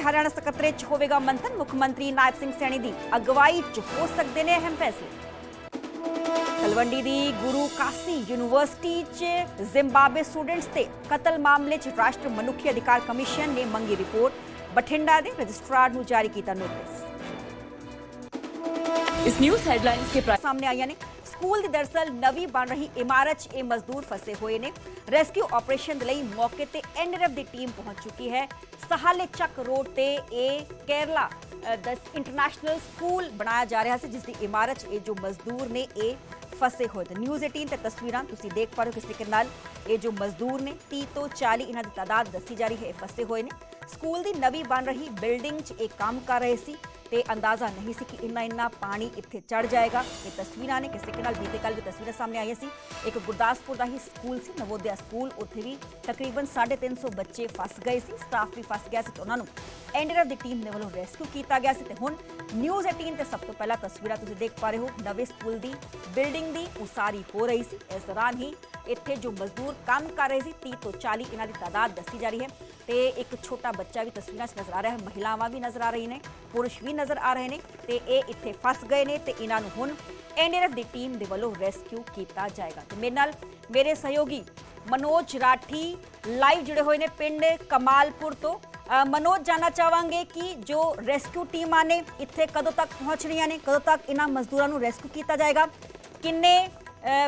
ਤੇ ਹਰਿਆਣਾ ਸਕੱਤਰੇਤ 'ਚ ਹੋਵੇਗਾ ਮੰਥਨ ਮੁੱਖ ਮੰਤਰੀ ਨਾਇਬ ਸਿੰਘ ਸੈਣੀ ਦੀ ਅਗਵਾਈ 'ਚ ਹੋ ਸਕਦੇ ਨੇ ਅਹਿਮ ਫੈਸਲੇ। ਤਲਵੰਡੀ ਦੀ ਗੁਰੂ ਕਾਸੀ ਯੂਨੀਵਰਸਿਟੀ 'ਚ ਜ਼ਿੰਬਾਬਵੇ ਸਟੂਡੈਂਟਸ ਤੇ ਕਤਲ ਮਾਮਲੇ 'ਚ ਰਾਸ਼ਟਰ ਮਨੁੱਖੀ ਅਧਿਕਾਰ ਕਮਿਸ਼ਨ ਨੇ ਮੰਗੀ ਰਿਪੋਰਟ। ਬਠਿੰਡਾ ਦੇ ਰਜਿਸਟਰਾਰ ਨੂੰ ਜਾਰੀ ਕੀਤਾ ਨੋਟਿਸ। ਇਸ ਨਿਊਜ਼ ਹੈਡਲਾਈਨਸ ਕੇ ਸਾਹਮਣੇ ਆਈਆਂ ਨੇ ਸਕੂਲ ਦੀ ਦਰਸਲ ਨਵੀਂ ਬਣ ਰਹੀ ਇਮਾਰਤ 'ਚ ਇਹ ਮਜ਼ਦੂਰ ਫਸੇ ਹੋਏ ਨੇ ਰੈਸਕਿਊ ਆਪਰੇਸ਼ਨ ਦੇ ਲਈ ਮੌਕੇ ਤੇ ਐਨਡੀਆਰਐਫ ਦੀ ਟੀਮ ਪਹੁੰਚ ਚੁੱਕੀ ਹੈ ਸਹਾਲੇ ਚੱਕ ਰੋਡ ਤੇ ਇਹ ਕੇਰਲਾ ਅ, ਇੰਟਰਨੈਸ਼ਨਲ ਸਕੂਲ ਬਣਾਇਆ ਜਾ ਰਿਹਾ ਸੀ ਜਿਸ ਦੀ ਇਮਾਰਤ 'ਚ ਇਹ ਜੋ ਮਜ਼ਦੂਰ ਨੇ ਇਹ ਫਸੇ ਹੋਏ ਤੇ ਨਿਊਜ਼ 18 ਤੇ ਤਸਵੀਰਾਂ ਤੁਸੀਂ ਦੇਖ ਪਾ ਰਹੇ ਹੋ ਕਿਸ ਤਰੀਕੇ ਨਾਲ ਇਹ ਜੋ ਮਜ਼ਦੂਰ ਨੇ 30 ਤੋਂ 40 ਇਹਨਾਂ ਦੀ ਤਾਦਾਦ ਦੱਸੀ ਜਾ ਰਹੀ ਹੈ ਇਹ ਫਸੇ ਹੋਏ ਨੇ ਸਕੂਲ ਦੀ ਨਵੀਂ ਬਣ ਰਹੀ ਬਿਲਡਿੰਗ 'ਚ ਇਹ ਕੰਮ ਕਰ ਰਹੇ ਸੀ ਤੇ ਅੰਦਾਜ਼ਾ ਨਹੀਂ ਸੀ ਕਿ ਇੰਨਾ ਇੰਨਾ ਪਾਣੀ ਇੱਥੇ ਚੜ ਜਾਏਗਾ। ਇਹ ਤਸਵੀਰਾਂ ਨੇ ਕਿਸੇ ਤਰੀਕੇ ਨਾਲ ਬੀਤੇ ਕੱਲ ਵੀ ਤਸਵੀਰਾਂ ਸਾਹਮਣੇ ਆਈਆਂ ਸੀ। ਇੱਕ ਗੁਰਦਾਸਪੁਰ ਦਾ ਹੀ ਸਕੂਲ ਸੀ, ਨਵੋਦਿਆ ਸਕੂਲ। ਉੱਥੇ ਵੀ ਤਕਰੀਬਨ 350 ਬੱਚੇ ਫਸ ਗਏ ਸੀ, ਸਟਾਫ ਵੀ ਫਸ ਗਿਆ ਸੀ ਤੇ ਉਹਨਾਂ ਨੂੰ ਐਨਡੀਆਰਐਫ ਦੀ ਟੀਮ ਦੇ ਵੱਲੋਂ ਰੈਸਕਿਊ ਕੀਤਾ ਗਿਆ ਸੀ। ਤੇ ਹੁਣ ਨਿਊਜ਼ 18 ਤੇ ਸਭ ਤੋਂ ਪਹਿਲਾਂ ਤਸਵੀਰਾਂ ਤੁਸੀਂ ਦੇਖ ਪਾ ਰਹੇ ਹੋ। ਨਵੇਂ ਸਕੂਲ ਦੀ ਬਿਲਡਿੰਗ ਦੀ ਉਸਾਰੀ ਹੋ ਰਹੀ ਸੀ। ਇਸ ਦੌਰਾਨ ਹੀ ਇੱਥੇ ਜੋ ਮਜ਼ਦੂਰ ਕੰਮ ਕਰ ਰਹੇ ਸੀ 30 ਤੋਂ 40 ਇਹਨਾਂ ਦੀ ਤਾਦਾਦ ਦੱਸੀ ਜਾ ਰਹੀ ਹੈ। ਤੇ ਇੱਕ ਛੋਟਾ ਬੱਚਾ ਵੀ ਤਸਵੀਰਾਂ 'ਚ ਨਜ਼ਰ ਆ ਰਿਹਾ ਹੈ। ਮਹਿਲਾਵਾਂ ਵੀ ਨਜ਼ਰ ਆ ਰਹੀ ਨੇ, ਪੁਰਸ਼ ਵੀ ਨਜ਼ਰ ਆ ਰਹੇ ਨੇ ਤੇ ਇਹ ਇੱਥੇ ਫਸ ਗਏ ਨੇ ਤੇ ਇਹਨਾਂ ਨੂੰ ਹੁਣ ਐਨਡੀਆਰਐਫ ਦੀ ਟੀਮ ਦੇ ਵੱਲੋਂ ਰੈਸਕਿਊ ਕੀਤਾ ਜਾਏਗਾ। ਤੇ ਮੇਰੇ ਨਾਲ ਮੇਰੇ ਸਹਿਯੋਗੀ ਮਨੋਜ ਰਾਠੀ ਲਾਈਵ ਜੁੜੇ ਹੋਏ ਨੇ ਪਿੰਡ ਕਮਾਲਪੁਰ ਤੋਂ। ਮਨੋਜ, ਜਾਨਣਾ ਚਾਹਾਂਗੇ ਕਿ ਜੋ ਰੈਸਕਿਊ ਟੀਮਾਂ ਨੇ ਇੱਥੇ ਕਦੋਂ ਤੱਕ ਪਹੁੰਚ ਰਹੀਆਂ ਨੇ, ਕਦੋਂ ਤੱਕ ਇਹਨਾਂ ਮਜ਼ਦੂਰਾਂ ਨੂੰ ਰੈਸਕਿਊ ਕੀਤਾ ਜਾਏਗਾ? ਕਿੰਨੇ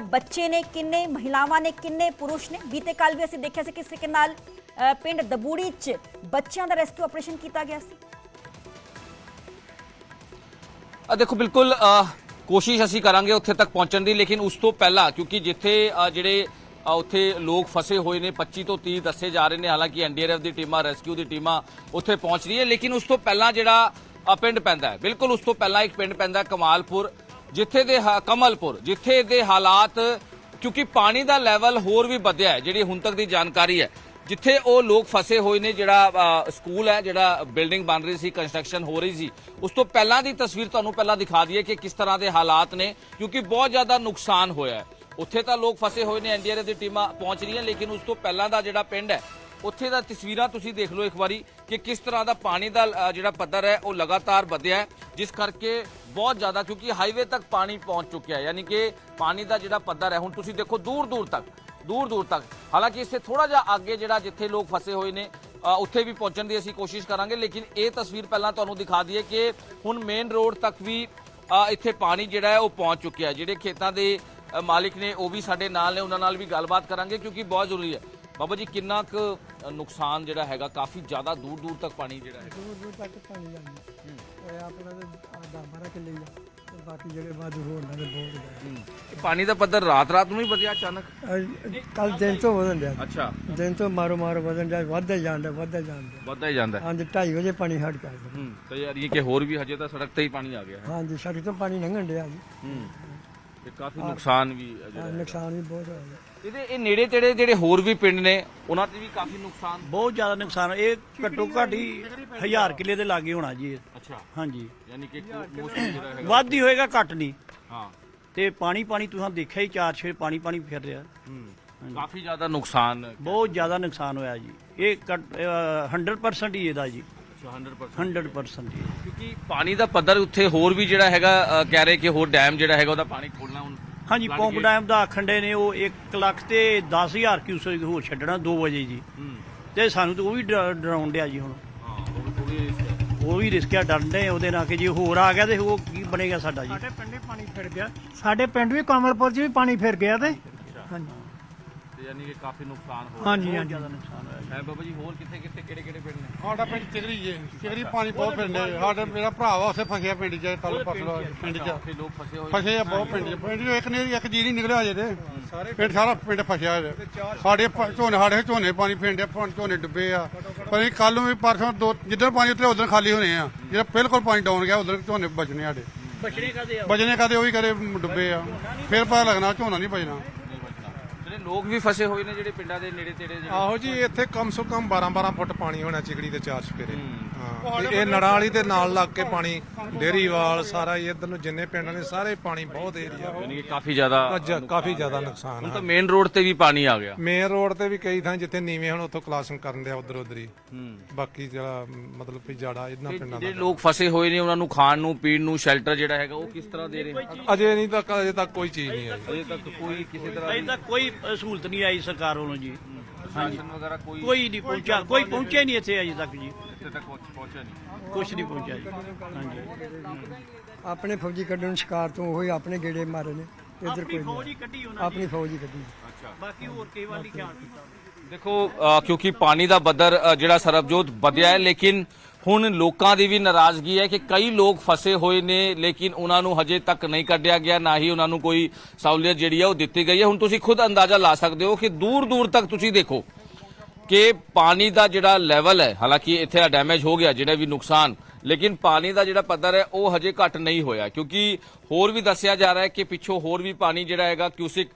ਬੱਚੇ ਨੇ, ਕਿੰਨੇ ਮਹਿਲਾਵਾਂ ਨੇ, ਕਿੰਨੇ ਪੁਰਸ਼ ਨੇ? ਬੀਤੇ ਕੱਲ ਵੀ ਅਸੀਂ ਦੇਖਿਆ ਸੀ ਕਿਸੇ ਕੇ ਨਾਲ ਪਿੰਡ ਦਬੂੜੀ 'ਚ ਬੱਚਿਆਂ ਦਾ ਰੈਸਕਿਊ ਆਪਰੇਸ਼ਨ ਕੀਤਾ ਗਿਆ ਸੀ। ਦੇਖੋ, ਬਿਲਕੁਲ ਕੋਸ਼ਿਸ਼ ਅਸੀਂ ਕਰਾਂਗੇ ਉੱਥੇ ਤੱਕ ਪਹੁੰਚਣ ਦੀ, ਲੇਕਿਨ ਉਸ ਤੋਂ ਪਹਿਲਾਂ, ਕਿਉਂਕਿ ਜਿੱਥੇ ਜਿਹੜੇ ਉੱਥੇ ਲੋਕ ਫਸੇ ਹੋਏ ਨੇ 25 ਤੋਂ 30 ਦੱਸੇ ਜਾ ਰਹੇ ਨੇ, ਹਾਲਾਂਕਿ ਐਨਡੀਆਰਐਫ ਦੀ ਟੀਮਾਂ, ਰੈਸਕਿਊ ਦੀ ਟੀਮਾਂ ਉੱਥੇ ਪਹੁੰਚ ਰਹੀ ਹੈ ਲੇਕਿਨ ਉਸ ਤੋਂ ਪਹਿਲਾਂ ਜਿਹੜਾ ਪਿੰਡ ਪੈਂਦਾ ਹੈ, ਬਿਲਕੁਲ ਉਸ ਤੋਂ ਪਹਿਲਾਂ ਇੱਕ ਪਿੰਡ ਪੈਂਦਾ ਕਮਾਲਪੁਰ, ਜਿੱਥੇ ਦੇ ਹਾ- ਕਮਲਪੁਰ, ਜਿੱਥੇ ਦੇ ਹਾਲਾਤ, ਕਿਉਂਕਿ ਪਾਣੀ ਦਾ ਲੈਵਲ ਹੋਰ ਵੀ ਵਧਿਆ ਹੈ, ਜਿਹੜੀ ਹੁਣ ਤੱਕ ਦੀ ਜਾਣਕਾਰੀ ਹੈ ਜਿੱਥੇ ਉਹ ਲੋਕ ਫਸੇ ਹੋਏ ਨੇ, ਜਿਹੜਾ ਸਕੂਲ ਹੈ, ਜਿਹੜਾ ਬਿਲਡਿੰਗ ਬਣ ਰਹੀ ਸੀ, ਕੰਸਟਰਕਸ਼ਨ ਹੋ ਰਹੀ ਸੀ, ਉਸ ਤੋਂ ਪਹਿਲਾਂ ਦੀ ਤਸਵੀਰ ਤੁਹਾਨੂੰ ਪਹਿਲਾਂ ਦਿਖਾ ਦਈਏ ਕਿ ਕਿਸ ਤਰ੍ਹਾਂ ਦੇ ਹਾਲਾਤ ਨੇ, ਕਿਉਂਕਿ ਬਹੁਤ ਜ਼ਿਆਦਾ ਨੁਕਸਾਨ ਹੋਇਆ ਹੈ। ਉੱਥੇ ਤਾਂ ਲੋਕ ਫਸੇ ਹੋਏ ਨੇ ਐਨਡੀਆਰਐਫ ਦੀ ਟੀਮਾਂ ਪਹੁੰਚ ਰਹੀਆਂ, ਲੇਕਿਨ ਉਸ ਤੋਂ ਪਹਿਲਾਂ ਦਾ ਜਿਹੜਾ ਪਿੰਡ ਹੈ, ਉੱਥੇ ਦਾ ਤਸਵੀਰਾਂ ਤੁਸੀਂ ਦੇਖ ਲਓ ਇੱਕ ਵਾਰੀ ਕਿ ਕਿਸ ਤਰ੍ਹਾਂ ਦਾ ਪਾਣੀ ਦਾ ਜਿਹੜਾ ਪੱਧਰ ਹੈ, ਉਹ ਲਗਾਤਾਰ ਵਧਿਆ ਹੈ, ਜਿਸ ਕਰਕੇ ਬਹੁਤ ਜ਼ਿਆਦਾ, ਕਿਉਂਕਿ ਹਾਈਵੇ ਤੱਕ ਪਾਣੀ ਪਹੁੰਚ ਚੁੱਕਿਆ ਹੈ। ਯਾਨੀ ਕਿ ਪਾਣੀ ਦਾ ਜਿਹੜਾ ਪੱਧਰ ਹੈ, ਹੁਣ ਤੁਸੀਂ ਦੇਖੋ ਦੂਰ ਦੂਰ ਤੱਕ ਦੂਰ ਦੂਰ ਤੱਕ। ਹਾਲਾਂਕਿ ਇਸੇ ਥੋੜਾ ਜਿਹਾ ਅੱਗੇ ਜਿਹੜਾ ਜਿੱਥੇ ਲੋਕ ਫਸੇ ਹੋਏ ਨੇ ਉੱਥੇ ਵੀ ਪਹੁੰਚਣ ਦੀ ਅਸੀਂ ਕੋਸ਼ਿਸ਼ ਕਰਾਂਗੇ ਲੇਕਿਨ ਇਹ ਤਸਵੀਰ ਪਹਿਲਾਂ ਤੁਹਾਨੂੰ ਦਿਖਾ ਦਈਏ ਕਿ ਹੁਣ ਮੇਨ ਰੋਡ ਤੱਕ ਵੀ ਇੱਥੇ ਪਾਣੀ ਜਿਹੜਾ ਹੈ ਉਹ ਪਹੁੰਚ ਚੁੱਕਿਆ ਹੈ। ਜਿਹੜੇ ਖੇਤਾਂ ਦੇ ਮਾਲਿਕ ਨੇ ਉਹ ਵੀ ਸਾਡੇ ਨਾਲ ਨੇ ਉਹਨਾਂ ਨਾਲ ਵੀ ਗੱਲਬਾਤ ਕਰਾਂਗੇ ਕਿਉਂਕਿ ਬਹੁਤ ਜ਼ਰੂਰੀ ਹੈ। ਬਾਬਾ ਜੀ ਕਿੰਨਾ ਕੁ ਨੁਕਸਾਨ ਜਿਹੜਾ ਹੈਗਾ ਕਾਫੀ ਜ਼ਿਆਦਾ ਦੂਰ ਦੂਰ ਤੱਕ ਪਾਣੀ ਜਿਹੜਾ ਹੈ ਦੂਰ ਦੂਰ ਤੱਕ ਪਾਣੀ ਜਾਂਦਾ। ਇਹ ਆਪਣਾ ਤੇ 10 12 ਕਿੱਲੇ ਹੀ ਤੇ ਬਾਕੀ ਜਿਹੜੇ ਵਾਧੂ ਹੋਰ ਨੇ ਬਹੁਤ ਜ਼ਿਆਦਾ ਇਹ ਪਾਣੀ ਦਾ ਪੱਧਰ ਰਾਤ ਰਾਤ ਨੂੰ ਹੀ ਵਧਿਆ ਅਚਾਨਕ? ਕੱਲ ਦਿਨ ਤੋਂ ਵਧਣ ਡਿਆ। ਅੱਛਾ। ਦਿਨ ਤੋਂ ਮਾਰੋ ਮਾਰੋ ਵਧਣ ਡਿਆ ਵੱਧਦਾ ਹੀ ਜਾਂਦਾ ਵੱਧਦਾ ਹੀ ਜਾਂਦਾ। ਵਧਦਾ ਹੀ ਜਾਂਦਾ। ਹਾਂਜੀ 2:30 ਵਜੇ ਪਾਣੀ ਹਟ ਗਿਆ ਹੂੰ ਤੇ ਯਾਰ ਇਹ ਕਿ ਹੋਰ ਵੀ ਹਜੇ ਤਾਂ ਸੜਕ ਤੇ ਹੀ ਪਾਣੀ ਆ ਗਿਆ ਹੈ। ਹਾਂਜੀ ਸੜਕ ਤੋਂ ਪਾਣੀ ਲੰਘਣ ਡਿਆ ਜੀ। ਹੂੰ। ਤੇ ਕਾਫੀ ਨੁਕਸਾਨ ਵੀ ਹੈ ਹਾਂ, ਨੁਕਸਾਨ ਵੀ ਬਹੁਤ ਹੋਇਆ। ਇਹਦੇ ਇਹ ਨੇੜੇ ਤੇੜੇ ਜਿਹੜੇ ਹੋਰ ਵੀ ਪਿੰਡ ਨੇ ਉਹਨਾਂ ਤੇ ਵੀ ਕਾਫੀ ਨੁਕਸਾਨ ਬਹੁਤ ਜ਼ਿਆਦਾ ਨੁਕਸਾਨ ਇਹ ਘੱਟੋ ਘੱਟ ਹੀ ਹਜ਼ਾਰ ਕਿੱਲੇ ਦੇ ਲਾਗੇ ਹੋਣਾ ਜੀ ਇਹ। ਅੱਛਾ। ਹਾਂਜੀ। ਯਾਨੀ ਕਿ ਮੋਸਟਲੀ ਜਿਹੜਾ ਹੈਗਾ। ਵੱਧ ਹੀ ਹੋਏਗਾ ਘੱਟ ਨਹੀਂ। ਹਾਂ। ਤੇ ਪਾਣੀ ਪਾਣੀ ਤੁਸੀਂ ਦੇਖਿਆ ਹੀ ਚਾਰ ਛੇ ਪਾਣੀ ਪਾਣੀ ਫਿਰ ਰਿਹਾ। ਹੂੰ। ਕਾਫੀ ਜ਼ਿਆਦਾ ਨੁਕਸਾਨ ਬਹੁਤ ਜ਼ਿਆਦਾ ਨੁਕਸਾਨ ਹੋਇਆ ਜੀ। ਇਹ ਘੱਟ- ਅਹ 100% ਹੀ ਇਹਦਾ ਜੀ। ਅੱਛਾ 100% 100% ਜੀ ਕਿਉਂਕਿ ਪਾਣੀ ਦਾ ਪੱਧਰ ਉੱਥੇ ਹੋਰ ਵੀ ਜਿਹੜਾ ਹੈਗਾ ਅ, ਕਹਿ ਰਹੇ ਕਿ ਹੋਰ ਡੈਮ ਜਿਹੜਾ ਹੈਗਾ ਉਹਦਾ ਪਾਣੀ ਖੋਲਣਾ ਹੁਣ ਹਾਂਜੀ ਗਏ। ਡੈਮ ਦਾ ਦੇ ਨੇ ਉਹ 1 ਲੱਖ ਤੇ 10000 ਕਿਊਸੈਕ ਹੋਰ ਛੱਡਣਾ 2 ਵਜੇ ਜੀ। ਤੇ ਸਾਨੂੰ ਤਾਂ ਉਹ ਵੀ ਡਰਾ- ਡਰਾਉਣ ਡਿਆ ਜੀ ਹੁਣ। ਹਾਂ ਉਹ ਵੀ ਵੀ ਰਿਸਕਿਆ ਡਰਦੇ ਉਹਦੇ ਨਾਲ ਕਿ ਜੇ ਹੋਰ ਆ ਗਿਆ ਤੇ ਉਹ ਕੀ ਬਣੇਗਾ ਸਾਡਾ ਜੀ। ਸਾਡੇ ਪਿੰਡੇ ਪਾਣੀ ਫਿਰ ਗਿਆ। ਸਾਡੇ ਪਿੰਡ ਵੀ ਕਮਲਪੁਰ 'ਚ ਵੀ ਪਾਣੀ ਫਿਰ ਗਿਆ ਤੇ। ਹਾਂਜੀ। ਤੇ ਯਾਨੀ ਕਿ ਕਾਫੀ ਨੁਕਸਾਨ ਹੋ ਹਾਂਜੀ ਬਹੁਤ ਹਾਂਜੀ। ਜ਼ਿਆਦਾ ਨੁਕਸਾਨ ਹੋਇਆ। ਜੀ ਹੈ ਬਾਬਾ ਜੀ ਹੋਰ ਕਿੱਥੇ ਕਿੱਥੇ ਕਿਹੜੇ ਕਿਹੜੇ ਪਿੰਡ ਨੇ? ਸਾਡਾ ਪਿੰਡ ਚਿਗਰੀ ਜੇ। ਚਿਗਰੀ ਪਾਣੀ ਬਹੁਤ ਪਿੰਡ ਹੈ। ਸਾਡਾ ਮੇਰਾ ਭਰਾ ਵਾ ਉੱਥੇ ਫਸਿਆ ਪਿੰਡ 'ਚ ਕੱਲ ਪਰਸੋਂ ਪਿੰਡ 'ਚ। ਉੱਥੇ ਲੋਕ ਫਸੇ ਹੋਏ ਫਸੇ ਆ ਬਹੁਤ ਪਿੰਡ 'ਚ। ਪਿੰਡ 'ਚੋਂ ਇੱਕ ਨੇ ਇੱਕ ਜੀ ਨਹੀਂ ਨਿਕਲਿਆ ਅਜੇ ਤੇ। ਪਿੰਡ ਸਾਰਾ ਪਿੰਡ ਫਸਿਆ ਹੈ ਸਾਡੇ ਝੋਨੇ ਸਾਡੇ ਝੋਨੇ ਪਾਣੀ ਪਿੰਡ ਝੋਨੇ ਡੁੱਬੇ ਆ। ਪਰ ਇਹ ਕੱਲ ਨੂੰ ਵੀ ਪਰਸੋਂ ਦੋ ਜਿੱਧਰ ਪਾਣੀ ਉਤਰੇ ਉਧਰ ਖਾਲੀ ਹੋਣੇ ਆ। ਜਿਹੜਾ ਬਿਲਕੁਲ ਪਾਣੀ ਡਾਉਣ ਗਿਆ ਉਧਰ ਝੋਨੇ ਬਚਨੇ ਸਾਡੇ। ਬਚਣੇ ਕਦੇ ਆ? ਬਚਨੇ ਕਦੇ ਉਹ ਵੀ ਕਦੇ ਡੁੱਬੇ ਆ। ਫਿਰ ਪਤਾ ਲੱਗਣਾ ਝੋਨਾ ਨਹੀਂ ਬਚਣਾ। ਜਿਹੜੇ ਲੋਕ ਵੀ ਫਸੇ ਹੋਏ ਨੇ ਜਿਹੜੇ ਪਿੰਡਾਂ ਦੇ ਨੇੜੇ ਤੇੜੇ ਜਿਹੜੇ ਆਹੋ ਜੀ ਇੱਥੇ ਕਮ ਸੋ ਕਮ 12 12 ਫੁੱਟ ਪਾਣੀ ਹੋਣਾ ਚਿਗੜੀ ਦੇ ਚਾਰ ਚਪੇਰੇ ਇਹ ਨੜਾਂ ਵਾਲੀ ਦੇ ਨਾਲ ਲੱਗ ਕੇ ਪਾਣੀ ਡੇਰੀਵਾਲ ਸਾਰਾ ਹੀ ਇਧਰ ਨੂੰ ਜਿੰਨੇ ਪਿੰਡ ਨੇ ਸਾਰੇ ਪਾਣੀ ਬਹੁਤ ਏਰੀਆ ਯਾਨੀ ਕਿ ਕਾਫੀ ਜ਼ਿਆਦਾ ਕਾਫੀ ਜ਼ਿਆਦਾ ਨੁਕਸਾਨ ਹੁਣ ਹੈ ਤਾਂ ਮੇਨ ਰੋਡ ਤੇ ਵੀ ਪਾਣੀ ਆ ਗਿਆ। ਮੇਨ ਰੋਡ ਤੇ ਵੀ ਕਈ ਥਾਂ ਜਿੱਥੇ ਨੀਵੇਂ ਹੁਣ ਉੱਥੋਂ ਕਲਾਸਿੰਗ ਕਰਨ ਦੇ ਉਧਰ ਉਧਰ। ਹੀ। ਹੂੰ ਬਾਕੀ ਜਿਹੜਾ ਮਤਲਬ ਵੀ ਜਾੜਾ ਇਹਨਾਂ ਪਿੰਡਾਂ ਜਿਹੜੇ ਦਾ ਲੋਕ ਫਸੇ ਹੋਏ ਨੇ ਉਹਨਾਂ ਨੂੰ ਖਾਣ ਨੂੰ ਪੀਣ ਨੂੰ ਸ਼ੈਲਟਰ ਜਿਹੜਾ ਹੈਗਾ ਉਹ ਕਿਸ ਤਰ੍ਹਾਂ ਦੇ ਰਹੇ ਨੇ? ਅਜੇ ਨਹੀਂ ਤੱਕ ਅਜੇ ਤੱਕ ਕੋਈ ਚੀਜ਼ ਨਹੀਂ ਆਈ। ਅਜੇ ਤੱਕ ਕੋਈ ਕਿਸੇ ਤਰ੍ਹਾਂ ਅਜੇ ਤੱਕ ਕੋਈ ਅ, ਸਹੂਲਤ ਨਹੀਂ ਆਈ ਸਰਕਾਰ ਵੱਲੋਂ ਜੀ। ਵਗੈਰਾ ਕੋਈ ਕੋਈ ਨਹੀਂ ਪਹੁੰਚਾ ਕੋਈ ਪਹੁੰਚਿਆ ਹੀ ਨਹੀਂ ਇੱਥੇ ਅਜੇ ਤੱਕ ਜੀ। ਇੱਥੇ ਤੱਕ ਪਹੁੰਚਿਆ ਨਹੀਂ। ਕੁਝ ਨਹੀਂ ਪਹੁੰਚਿਆ ਜੀ। ਹਾਂਜੀ। ਆਪਣੇ ਫੌਜੀ ਕੱਢਣ ਨੂੰ ਸ਼ਿਕਾਰ ਤੋਂ ਉਹੀ ਆਪਣੇ ਗੇੜੇ ਮਾਰੇ ਨੇ ਇੱਧਰ ਆਪਣੀ ਕੋਈ ਫੌਜ ਨਹੀਂ। ਹੀ ਕੱਢੀ ਉਹਨਾਂ ਆਪਣੀ ਫੌਜੀ ਕੱਢੀ। ਬਾਕੀ ਹੋਰ ਕਿਸੇ ਵੱਲ ਨਹੀਂ ਖਿਆਲ ਕੀਤਾ। ਦੇਖੋ ਕਿਉਂਕਿ ਪਾਣੀ ਦਾ ਬੱਦਰ ਜਿਹੜਾ ਸਰਬਜੋਤ ਵਧਿਆ ਹੈ, ਲੇਕਿਨ ਹੁਣ ਲੋਕਾਂ ਦੀ ਵੀ ਨਾਰਾਜ਼ਗੀ ਹੈ ਕਿ ਕਈ ਲੋਕ ਫਸੇ ਹੋਏ ਨੇ, ਲੇਕਿਨ ਉਹਨਾਂ ਨੂੰ ਹਜੇ ਤੱਕ ਨਹੀਂ ਕੱਢਿਆ ਗਿਆ, ਨਾ ਹੀ ਉਹਨਾਂ ਨੂੰ ਕੋਈ ਸਹੂਲਤ ਜਿਹੜੀ ਹੈ ਉਹ ਦਿੱਤੀ ਗਈ ਹੈ। ਹੁਣ ਤੁਸੀਂ ਖੁਦ ਅੰਦਾਜ਼ਾ ਲਾ ਸਕਦੇ ਹੋ ਕਿ ਦੂਰ ਦੂਰ ਤੱਕ ਤੁਸੀਂ ਦੇਖੋ ਕਿ ਪਾਣੀ ਦਾ ਜਿਹੜਾ ਲੈਵਲ ਹੈ, ਹਾਲਾਂਕਿ ਇੱਥੇ ਆ ਡੈਮੇਜ ਹੋ ਗਿਆ, ਜਿਹੜਾ ਵੀ ਨੁਕਸਾਨ, ਲੇਕਿਨ ਪਾਣੀ ਦਾ ਜਿਹੜਾ ਪੱਧਰ ਹੈ, ਉਹ ਹਜੇ ਘਟ ਨਹੀਂ ਹੋਇਆ। ਕਿਉਂਕਿ ਹੋਰ ਵੀ ਦੱਸਿਆ ਜਾ ਰਿਹਾ ਹੈ ਕਿ ਪਿੱਛੋਂ ਹੋਰ ਵੀ ਪਾਣੀ ਜਿਹੜਾ ਹੈਗਾ ਕਿਊਸਿਕ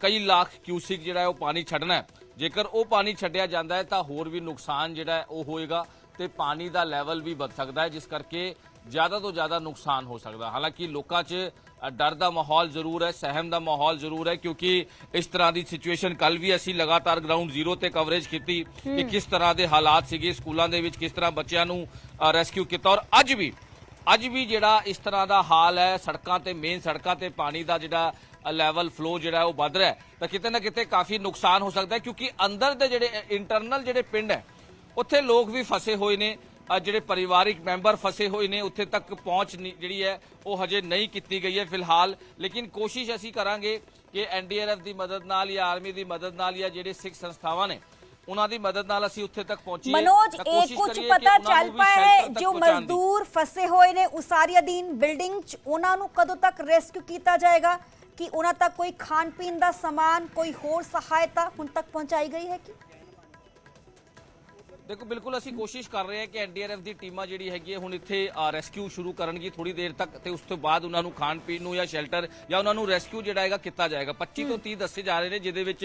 ਕਈ ਲੱਖ ਕਿਊਸਿਕ ਜਿਹੜਾ ਹੈ, ਉਹ ਪਾਣੀ ਛੱਡਣਾ ਹੈ। ਜੇਕਰ ਉਹ ਪਾਣੀ ਛੱਡਿਆ ਜਾਂਦਾ ਹੈ ਤਾਂ ਹੋਰ ਵੀ ਨੁਕਸਾਨ ਜਿਹੜਾ ਉਹ ਹੋਏਗਾ ਤੇ ਪਾਣੀ ਦਾ ਲੈਵਲ ਵੀ ਵੱਧ ਸਕਦਾ ਹੈ ਜਿਸ ਕਰਕੇ ਜ਼ਿਆਦਾ ਤੋਂ ਜ਼ਿਆਦਾ ਨੁਕਸਾਨ ਹੋ ਸਕਦਾ ਹਾਲਾਂਕਿ ਲੋਕਾਂ 'ਚ ਡਰ ਦਾ ਮਾਹੌਲ ਜ਼ਰੂਰ ਹੈ ਸਹਿਮ ਦਾ ਮਾਹੌਲ ਜ਼ਰੂਰ ਹੈ ਕਿਉਂਕਿ ਇਸ ਤਰ੍ਹਾਂ ਦੀ ਸਿਚੁਏਸ਼ਨ ਕੱਲ ਵੀ ਅਸੀਂ ਲਗਾਤਾਰ ਗਰਾਊਂਡ ਜ਼ੀਰੋ ਤੇ ਕਵਰੇਜ ਕੀਤੀ ਕਿ ਕਿਸ ਤਰ੍ਹਾਂ ਦੇ ਹਾਲਾਤ ਸੀਗੇ ਸਕੂਲਾਂ ਦੇ ਵਿੱਚ ਕਿਸ ਤਰ੍ਹਾਂ ਬੱਚਿਆਂ ਨੂੰ ਰੈਸਕਿਊ ਕੀਤਾ ਔਰ ਅੱਜ ਵੀ ਅੱਜ ਵੀ ਜਿਹੜਾ ਇਸ ਤਰ੍ਹਾਂ ਦਾ ਹਾਲ ਹੈ ਸੜਕਾਂ ਤੇ ਮੇਨ ਸੜਕਾਂ ਤੇ ਪਾਣੀ ਦਾ ਜਿਹੜਾ ਲੈਵਲ ਫਲੋ ਜਿਹੜਾ ਉਹ ਵੱਧ ਰਿਹਾ ਤਾਂ ਕਿਤੇ ਨਾ ਕਿਤੇ ਕਾਫੀ ਨੁਕਸਾਨ ਹੋ ਸਕਦਾ ਕਿਉਂਕਿ ਅੰਦਰ ਦੇ ਜਿਹੜੇ ਇੰਟਰਨਲ ਜਿਹੜੇ ਪਿੰਡ ਹੈ ਉੱਥੇ ਲੋਕ ਵੀ ਫਸੇ ਹੋਏ ਨੇ ਜਿਹੜੇ ਪਰਿਵਾਰਿਕ ਮੈਂਬਰ ਫਸੇ ਹੋਏ ਨੇ ਉੱਥੇ ਤੱਕ ਪਹੁੰਚ ਜਿਹੜੀ ਹੈ ਉਹ ਹਜੇ ਨਹੀਂ ਕੀਤੀ ਗਈ ਹੈ ਫਿਲਹਾਲ। ਲੇਕਿਨ ਕੋਸ਼ਿਸ਼ ਅਸੀਂ ਕਰਾਂਗੇ ਕਿ ਐਨਡੀਆਰਐਫ ਦੀ ਮਦਦ ਨਾਲ ਜਾਂ ਆਰਮੀ ਦੀ ਮਦਦ ਨਾਲ ਜਾਂ ਜਿਹੜੇ ਸਿੱਖ ਸੰਸਥਾਵਾਂ ਨੇ ਉਹਨਾਂ ਦੀ ਮਦਦ ਨਾਲ ਅਸੀਂ ਉੱਥੇ ਤੱਕ ਪਹੁੰਚੀਏ। ਮਨੋਜ ਇਹ ਕੁਝ ਪਤਾ ਚੱਲ ਪਾਇਆ ਜੋ ਮਜ਼ਦੂਰ ਫਸੇ ਹੋਏ ਨੇ ਉਸਾਰੀ ਬਿਲਡਿੰਗ 'ਚ ਉਹਨਾਂ ਨੂੰ ਕਦੋਂ ਤੱਕ ਰੈਸਕਿਊ ਕੀਤਾ ਜਾਏਗਾ? ਕਿ ਉਹਨਾਂ ਤੱਕ ਕੋਈ ਖਾਣ ਪੀਣ ਦਾ ਸਮਾਨ ਕੋਈ ਹੋਰ ਸਹਾਇਤਾ ਹੁਣ ਤੱਕ ਪਹੁੰਚਾਈ ਗਈ ਹੈ ਕਿ? ਦੇਖੋ ਬਿਲਕੁਲ ਅਸੀਂ ਕੋਸ਼ਿਸ਼ ਕਰ ਰਹੇ ਹਾਂ ਕਿ ਐਨਡੀਆਰਐਫ ਦੀ ਟੀਮਾਂ ਜਿਹੜੀ ਹੈਗੀ ਹੈ ਹੁਣ ਇੱਥੇ ਰੈਸਕਿਊ ਸ਼ੁਰੂ ਕਰਨਗੀ ਥੋੜੀ ਦੇਰ ਤੱਕ ਤੇ ਉਸ ਤੋਂ ਬਾਅਦ ਉਹਨਾਂ ਨੂੰ ਖਾਣ ਪੀਣ ਨੂੰ ਜਾਂ ਸ਼ੈਲਟਰ ਜਾਂ ਉਹਨਾਂ ਨੂੰ ਰੈਸਕਿਊ ਜਿਹੜਾ ਹੈਗਾ ਕੀਤਾ ਜਾਏਗਾ। 25 ਤੋਂ 30 ਦੱਸੇ ਜਾ ਰਹੇ ਨੇ ਜਿਹਦੇ ਵਿੱਚ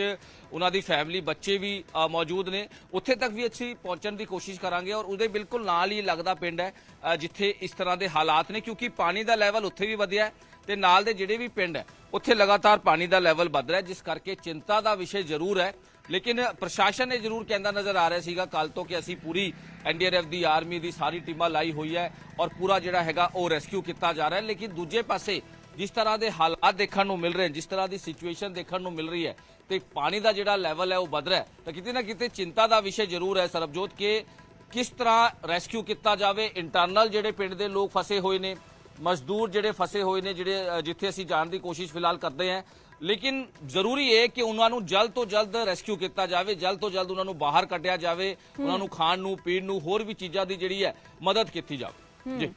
ਉਹਨਾਂ ਦੀ ਫੈਮਿਲੀ ਬੱਚੇ ਵੀ ਮੌਜੂਦ ਨੇ। ਉੱਥੇ ਤੱਕ ਵੀ ਅਸੀਂ ਪਹੁੰਚਣ ਦੀ ਕੋਸ਼ਿਸ਼ ਕਰਾਂਗੇ ਔਰ ਉਹਦੇ ਬਿਲਕੁਲ ਨਾਲ ਹੀ ਲੱਗਦਾ ਪਿੰਡ ਹੈ ਜਿੱਥੇ ਇਸ ਤਰ੍ਹਾਂ ਦੇ ਹਾਲਾਤ ਨੇ ਕਿਉਂਕਿ ਪਾਣੀ ਦਾ ਲੈਵਲ ਉੱਥੇ ਵੀ ਵਧਿਆ ਹੈ। ਤੇ ਨਾਲ ਦੇ ਜਿਹੜੇ ਵੀ ਪਿੰਡ ਹੈ, ਉੱਥੇ ਲਗਾਤਾਰ ਪਾਣੀ ਦਾ ਲੈਵਲ ਵੱਧ ਰਿਹਾ ਜਿਸ ਕਰਕੇ ਚਿੰਤਾ ਦਾ ਵਿਸ਼ੇ ਜ਼ਰੂਰ ਹੈ। ਲੇਕਿਨ ਪ੍ਰਸ਼ਾਸਨ ਨੇ ਜ਼ਰੂਰ ਕਹਿੰਦਾ ਨਜ਼ਰ ਆ ਰਿਹਾ ਸੀਗਾ ਕੱਲ ਤੋਂ ਕਿ ਅਸੀਂ ਪੂਰੀ ਐਨਡੀਆਰਐਫ ਦੀ ਆਰਮੀ ਦੀ ਸਾਰੀ ਟੀਮਾਂ ਲਾਈ ਹੋਈ ਹੈ ਔਰ ਪੂਰਾ ਜਿਹੜਾ ਹੈਗਾ ਉਹ ਰੈਸਕਿਊ ਕੀਤਾ ਜਾ ਰਿਹਾ ਹੈ। ਲੇਕਿਨ ਦੂਜੇ ਪਾਸੇ ਜਿਸ ਤਰ੍ਹਾਂ ਦੇ ਹਾਲਾਤ ਦੇਖਣ ਨੂੰ ਮਿਲ ਰਹੇ ਹਨ ਜਿਸ ਤਰ੍ਹਾਂ ਦੀ ਸਿਚੁਏਸ਼ਨ ਦੇਖਣ ਨੂੰ ਮਿਲ ਰਹੀ ਹੈ ਤੇ ਪਾਣੀ ਦਾ ਜਿਹੜਾ ਲੈਵਲ ਹੈ ਉਹ ਵੱਧ ਰਿਹਾ ਤਾਂ ਕਿਤੇ ਨਾ ਕਿਤੇ ਚਿੰਤਾ ਦਾ ਵਿਸ਼ੇ ਜ਼ਰੂਰ ਹੈ ਸਰਬਜੋਤ ਕਿ ਕਿਸ ਤਰ੍ਹਾਂ ਰੈਸਕਿਊ ਕੀਤਾ ਜਾਵੇ। ਇੰਟਰਨਲ ਜਿਹੜੇ ਪਿੰਡ ਦੇ ਲੋਕ ਫਸੇ ਹੋਏ ਨੇ ਮਜ਼ਦੂਰ ਜਿਹੜੇ ਫਸੇ ਹੋਏ ਨੇ ਜਿਹੜੇ ਜਿੱਥੇ ਅਸੀਂ ਜਾਣ ਦੀ ਕੋਸ਼ਿਸ਼ ਫਿਲਹਾਲ ਕਰਦੇ ਹਾਂ। ਲੇਕਿਨ ਜ਼ਰੂਰੀ ਹੈ ਕਿ ਉਹਨਾਂ ਨੂੰ ਜਲਦ ਤੋਂ ਜਲਦ ਰੈਸਕਿਊ ਕੀਤਾ ਜਾਵੇ ਜਲਦ ਤੋਂ ਜਲਦ ਉਹਨਾਂ ਨੂੰ ਬਾਹਰ ਕੱਢਿਆ ਜਾਵੇ ਉਹਨਾਂ ਨੂੰ ਖਾਣ ਨੂੰ ਪੀਣ ਨੂੰ ਹੋਰ ਵੀ ਚੀਜ਼ਾਂ ਦੀ ਜਿਹੜੀ ਹੈ ਮਦਦ ਕੀਤੀ ਜਾਵੇ। ਜੀ।